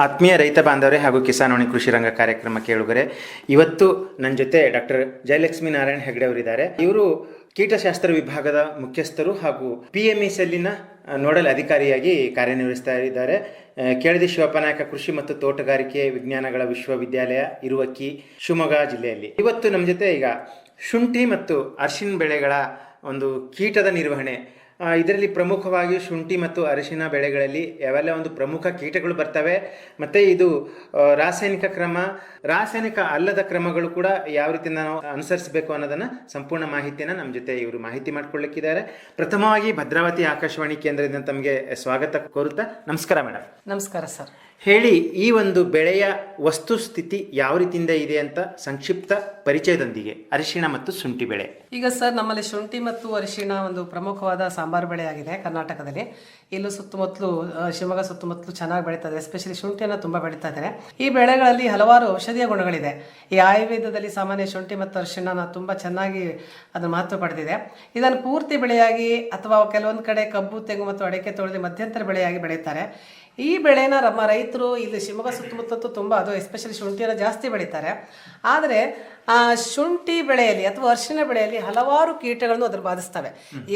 ಆತ್ಮೀಯ ರೈತ ಬಾಂಧವರೇ ಹಾಗೂ ಕಿಸಾನ್ವಾಣಿ ಕೃಷಿ ರಂಗ ಕಾರ್ಯಕ್ರಮ ಕೇಳುಗರೆ, ಇವತ್ತು ನನ್ನ ಜೊತೆ ಡಾಕ್ಟರ್ ಜಯಲಕ್ಷ್ಮಿ ನಾರಾಯಣ ಹೆಗಡೆ ಅವರಿದ್ದಾರೆ. ಇವರು ಕೀಟಶಾಸ್ತ್ರ ವಿಭಾಗದ ಮುಖ್ಯಸ್ಥರು ಹಾಗೂ ಪಿ ಎಂ ಇ ನೋಡಲ್ ಅಧಿಕಾರಿಯಾಗಿ ಕಾರ್ಯನಿರ್ವಹಿಸ್ತಾ ಇದ್ದಾರೆ. ಕೇಳದಿ ಶಿವಪ್ಪ ಶಿವಪ್ಪನಾಯಕ ಕೃಷಿ ಮತ್ತು ತೋಟಗಾರಿಕೆ ವಿಜ್ಞಾನಗಳ ವಿಶ್ವವಿದ್ಯಾಲಯ, ಇರುವಕ್ಕಿ, ಶಿವಮೊಗ್ಗ ಜಿಲ್ಲೆಯಲ್ಲಿ. ಇವತ್ತು ನಮ್ಮ ಜೊತೆ ಈಗ ಶುಂಠಿ ಮತ್ತು ಅರ್ಶಿನ್ ಬೆಳೆಗಳ ಒಂದು ಕೀಟದ ನಿರ್ವಹಣೆ ಇದರಲ್ಲಿ ಪ್ರಮುಖವಾಗಿ ಶುಂಠಿ ಮತ್ತು ಅರಿಶಿನ ಬೆಳೆಗಳಲ್ಲಿ ಯಾವೆಲ್ಲ ಒಂದು ಪ್ರಮುಖ ಕೀಟಗಳು ಬರ್ತವೆ, ಮತ್ತು ಇದು ರಾಸಾಯನಿಕ ಕ್ರಮ ರಾಸಾಯನಿಕ ಅಲ್ಲದ ಕ್ರಮಗಳು ಕೂಡ ಯಾವ ರೀತಿ ನಾವು ಅನುಸರಿಸಬೇಕು ಅನ್ನೋದನ್ನು ಸಂಪೂರ್ಣ ಮಾಹಿತಿಯನ್ನು ನಮ್ಮ ಜೊತೆ ಇವರು ಮಾಹಿತಿ ಮಾಡಿಕೊಳ್ಳಕ್ಕಿದ್ದಾರೆ ಪ್ರಥಮವಾಗಿ ಭದ್ರಾವತಿ ಆಕಾಶವಾಣಿ ಕೇಂದ್ರದಿಂದ ತಮಗೆ ಸ್ವಾಗತ ಕೋರುತ್ತಾ ನಮಸ್ಕಾರ ಮೇಡಮ್ ನಮಸ್ಕಾರ ಸರ್. ಹೇಳಿ ಈ ಒಂದು ಬೆಳೆಯ ವಸ್ತುಸ್ಥಿತಿ ಯಾವ ರೀತಿಯಿಂದ ಇದೆ ಅಂತ ಸಂಕ್ಷಿಪ್ತ ಪರಿಚಯದೊಂದಿಗೆ ಅರಿಶಿಣ ಮತ್ತು ಶುಂಠಿ ಬೆಳೆ. ಈಗ ಸರ್ ನಮ್ಮಲ್ಲಿ ಶುಂಠಿ ಮತ್ತು ಅರಿಶಿಣ ಒಂದು ಪ್ರಮುಖವಾದ ಸಾಂಬಾರು ಬೆಳೆಯಾಗಿದೆ ಕರ್ನಾಟಕದಲ್ಲಿ. ಇಲ್ಲೂ ಸುತ್ತಮುತ್ತಲು ಶಿವಮೊಗ್ಗ ಸುತ್ತಮುತ್ತಲು ಚೆನ್ನಾಗಿ ಬೆಳೀತದೆ ಎಸ್ಪೆಷಲಿ ಶುಂಠಿಯನ್ನು ತುಂಬ ಬೆಳೀತಾ ಇದ್ದಾರೆ. ಈ ಬೆಳೆಗಳಲ್ಲಿ ಹಲವಾರು ಔಷಧೀಯ ಗುಣಗಳಿದೆ. ಈ ಆಯುರ್ವೇದದಲ್ಲಿ ಸಾಮಾನ್ಯ ಶುಂಠಿ ಮತ್ತು ಅರಿಶಿಣ ತುಂಬ ಚೆನ್ನಾಗಿ ಅದನ್ನು ಮಹತ್ವ ಪಡೆದಿದೆ. ಇದನ್ನು ಪೂರ್ತಿ ಬೆಳೆಯಾಗಿ ಅಥವಾ ಕೆಲವೊಂದು ಕಡೆ ಕಬ್ಬು, ತೆಂಗು ಮತ್ತು ಅಡಿಕೆ ತೊಳೆದು ಮಧ್ಯಂತರ ಬೆಳೆಯಾಗಿ ಬೆಳೀತಾರೆ. ಈ ಬೆಳೆನ ನಮ್ಮ ರೈತರು ಇಲ್ಲಿ ಶಿವಮೊಗ್ಗ ಸುತ್ತಮುತ್ತಲೂ ತುಂಬ ಅದು ಎಸ್ಪೆಷಲಿ ಶುಂಠಿಯನ್ನು ಜಾಸ್ತಿ ಬೆಳೀತಾರೆ. ಆದರೆ ಆ ಶುಂಠಿ ಬೆಳೆಯಲ್ಲಿ ಅಥವಾ ಅರಿಶಿನ ಬೆಳೆಯಲ್ಲಿ ಹಲವಾರು ಕೀಟಗಳನ್ನು ಅದ್ರ ಬಾಧಿಸ್ತವೆ.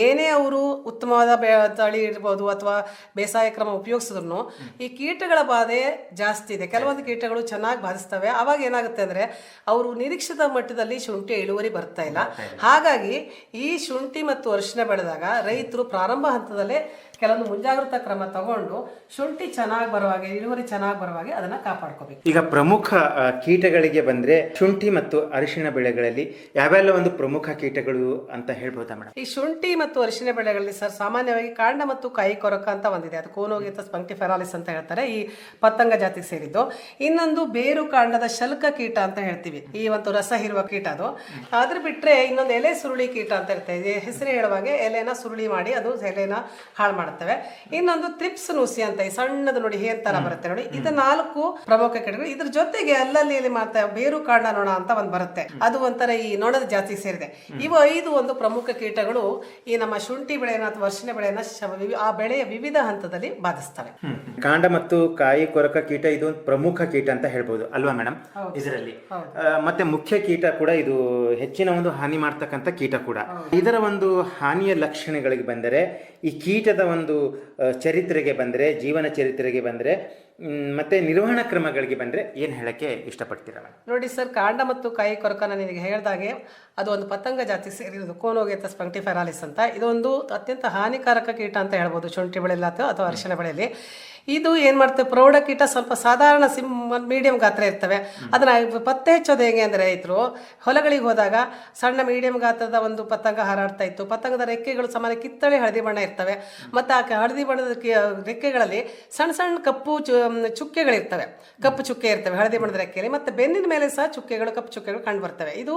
ಏನೇ ಅವರು ಉತ್ತಮವಾದ ಬೆ ತಳಿ ಇರ್ಬೋದು ಅಥವಾ ಬೇಸಾಯ ಕ್ರಮ ಉಪಯೋಗಿಸಿದ್ರು ಈ ಕೀಟಗಳ ಬಾಧೆ ಜಾಸ್ತಿ ಇದೆ. ಕೆಲವೊಂದು ಕೀಟಗಳು ಚೆನ್ನಾಗಿ ಬಾಧಿಸ್ತವೆ. ಅವಾಗ ಏನಾಗುತ್ತೆ ಅಂದರೆ ಅವರು ನಿರೀಕ್ಷಿತ ಮಟ್ಟದಲ್ಲಿ ಶುಂಠಿ ಇಳುವರಿ ಬರ್ತಾ ಇಲ್ಲ. ಹಾಗಾಗಿ ಈ ಶುಂಠಿ ಮತ್ತು ಅರ್ಶಿನ ಬೆಳೆದಾಗ ರೈತರು ಪ್ರಾರಂಭ ಹಂತದಲ್ಲೇ ಕೆಲವೊಂದು ಮುಂಜಾಗ್ರತಾ ಕ್ರಮ ತಗೊಂಡು ಶುಂಠಿ ಚೆನ್ನಾಗಿ ಬರುವಾಗೆ ಇಳುವರಿ ಚೆನ್ನಾಗಿ ಬರುವಾಗೆ ಅದನ್ನ ಕಾಪಾಡ್ಕೋಬೇಕು. ಈಗ ಪ್ರಮುಖ ಕೀಟಗಳಿಗೆ ಬಂದ್ರೆ ಶುಂಠಿ ಮತ್ತು ಅರಿಶಿಣ ಬೆಳೆಗಳಲ್ಲಿ ಯಾವೆಲ್ಲ ಒಂದು ಪ್ರಮುಖ ಕೀಟಗಳು ಅಂತ ಹೇಳ್ಬೋದಾ ಮೇಡಮ್? ಈ ಶುಂಠಿ ಮತ್ತು ಅರಿಶಿನ ಬೆಳೆಗಳಲ್ಲಿ ಸರ್ ಸಾಮಾನ್ಯವಾಗಿ ಕಾಂಡ ಮತ್ತು ಕಾಯಿ ಕೊರಕ ಅಂತ ಒಂದಿದೆ. ಅದು ಕೋನೋಗಿತ ಸ್ಪಂಕ್ಟಿಫೆರಾಲಿಸ್ ಅಂತ ಹೇಳ್ತಾರೆ. ಈ ಪತಂಗ ಜಾತಿಗೆ ಸೇರಿದ್ದು. ಇನ್ನೊಂದು ಬೇರು ಕಾಂಡದ ಶಲ್ಕ ಕೀಟ ಅಂತ ಹೇಳ್ತೀವಿ. ಈ ಒಂದು ರಸ ಹೀರುವ ಕೀಟ ಅದು. ಅದ್ರ ಬಿಟ್ರೆ ಇನ್ನೊಂದು ಎಲೆ ಸುರುಳಿ ಕೀಟ ಅಂತ ಇರುತ್ತೆ ಇದು ಹೆಸರು ಹೇಳುವಾಗೆ ಎಲೆನ ಸುರುಳಿ ಮಾಡಿ ಅದು ಎಲೆನ ಹಾಳು ಮಾಡುತ್ತವೆ ಇನ್ನೊಂದು ತ್ರಿಪ್ಸ್ ನುಸಿ ಅಂತ ಈ ಸಣ್ಣದು ನೋಡಿ ಹೇರ್ ತರ ಬರುತ್ತೆ ನೋಡಿ. ಇದು ನಾಲ್ಕು ಪ್ರಮುಖ ಕೀಟಗಳು. ಇದ್ರ ಜೊತೆಗೆ ಅಲ್ಲಲ್ಲಿ ಇಲ್ಲಿ ಮಾಡ್ತಾ ಬೇರು ಕಾಂಡ ನೋಣ ಅಂತ ಒಂದು ಬರುತ್ತೆ. ಅದು ಒಂಥರ ಈ ನೋಣದ ಜಾತಿ ಸೇರಿದೆ. ಇವು ಐದು ಒಂದು ಪ್ರಮುಖ ಕೀಟಗಳು ಈ ನಮ್ಮ ಶುಂಠಿ ಬೆಳೆಯನ್ನ ಅಥವಾ ವರ್ಷಿನ ಬೆಳೆಯನ್ನ ಆ ಬೆಳೆಯ ವಿವಿಧ ಹಂತದಲ್ಲಿ ಬಾಧಿಸ್ತವೆ. ಕಾಂಡ ಮತ್ತು ಕಾಯಿ ಕೊರಕ ಕೀಟ ಇದು ಒಂದು ಪ್ರಮುಖ ಕೀಟ ಅಂತ ಹೇಳ್ಬೋದು ಅಲ್ವಾ ಮೇಡಮ್ ಇದರಲ್ಲಿ. ಮತ್ತೆ ಮುಖ್ಯ ಕೀಟ ಕೂಡ ಇದು ಹೆಚ್ಚಿನ ಒಂದು ಹಾನಿ ಮಾಡ್ತಕ್ಕಂಥ ಕೀಟ ಕೂಡ. ಇದರ ಒಂದು ಹಾನಿಯ ಲಕ್ಷಣಗಳಿಗೆ ಬಂದರೆ ಈ ಕೀಟದ ಒಂದು ಚರಿತ್ರೆಗೆ ಬಂದರೆ, ಜೀವನ ಚರಿತ್ರೆಗೆ ಬಂದರೆ ಮತ್ತೆ ನಿರ್ವಹಣಾ ಕ್ರಮಗಳಿಗೆ ಬಂದರೆ ಏನು ಹೇಳೋಕ್ಕೆ ಇಷ್ಟಪಡ್ತೀರಲ್ಲ ನೋಡಿ ಸರ್, ಕಾಂಡ ಮತ್ತು ಕಾಯಿ ಕೊರಕ ನಾನು ನಿನಗೆ ಹೇಳಿದಾಗೆ ಅದು ಒಂದು ಪತಂಗ ಜಾತಿ ಸೇರಿರೋದು ಕೋನೋಗೆತ ಸ್ಪಂಕ್ಟಿಫೆರಾಲಿಸ್ ಅಂತ. ಇದೊಂದು ಅತ್ಯಂತ ಹಾನಿಕಾರಕ ಕೀಟ ಅಂತ ಹೇಳ್ಬೋದು, ಶುಂಠಿ ಬೆಳೆಯಲ್ಲಿ ಅಥವಾ ಅರಿಶಿನ ಬೆಳೆಯಲ್ಲಿ. ಇದು ಏನು ಮಾಡ್ತೇವೆ? ಪ್ರೌಢ ಕೀಟ ಸ್ವಲ್ಪ ಸಾಧಾರಣ ಸಿಮ್ ಮೀಡಿಯಂ ಗಾತ್ರ ಇರ್ತವೆ. ಅದನ್ನ ಪತ್ತೆ ಹಚ್ಚೋದು ಹೇಗೆ ಅಂದರೆ ರೈತರು ಹೊಲಗಳಿಗೆ ಹೋದಾಗ ಸಣ್ಣ ಮೀಡಿಯಂ ಗಾತ್ರದ ಒಂದು ಪತಂಗ ಹಾರಾಡ್ತಾ ಇತ್ತು. ಪತಂಗದ ರೆಕ್ಕೆಗಳು ಸಾಮಾನ್ಯ ಕಿತ್ತಳೆ ಹಳದಿ ಬಣ್ಣ ಇರ್ತವೆ. ಮತ್ತು ಆ ಹಳದಿ ಬಣ್ಣದ ರೆಕ್ಕೆಗಳಲ್ಲಿ ಸಣ್ಣ ಸಣ್ಣ ಕಪ್ಪು ಚುಕ್ಕೆಗಳಿರ್ತವೆ. ಕಪ್ಪು ಚುಕ್ಕೆ ಇರ್ತವೆ ಹಳದಿ ಬಣ್ಣದ ರೆಕ್ಕೆಯಲ್ಲಿ. ಮತ್ತು ಬೆನ್ನಿನ ಮೇಲೆ ಸಹ ಚುಕ್ಕೆಗಳು, ಕಪ್ಪು ಚುಕ್ಕೆಗಳು ಕಂಡು ಬರ್ತವೆ ಇದು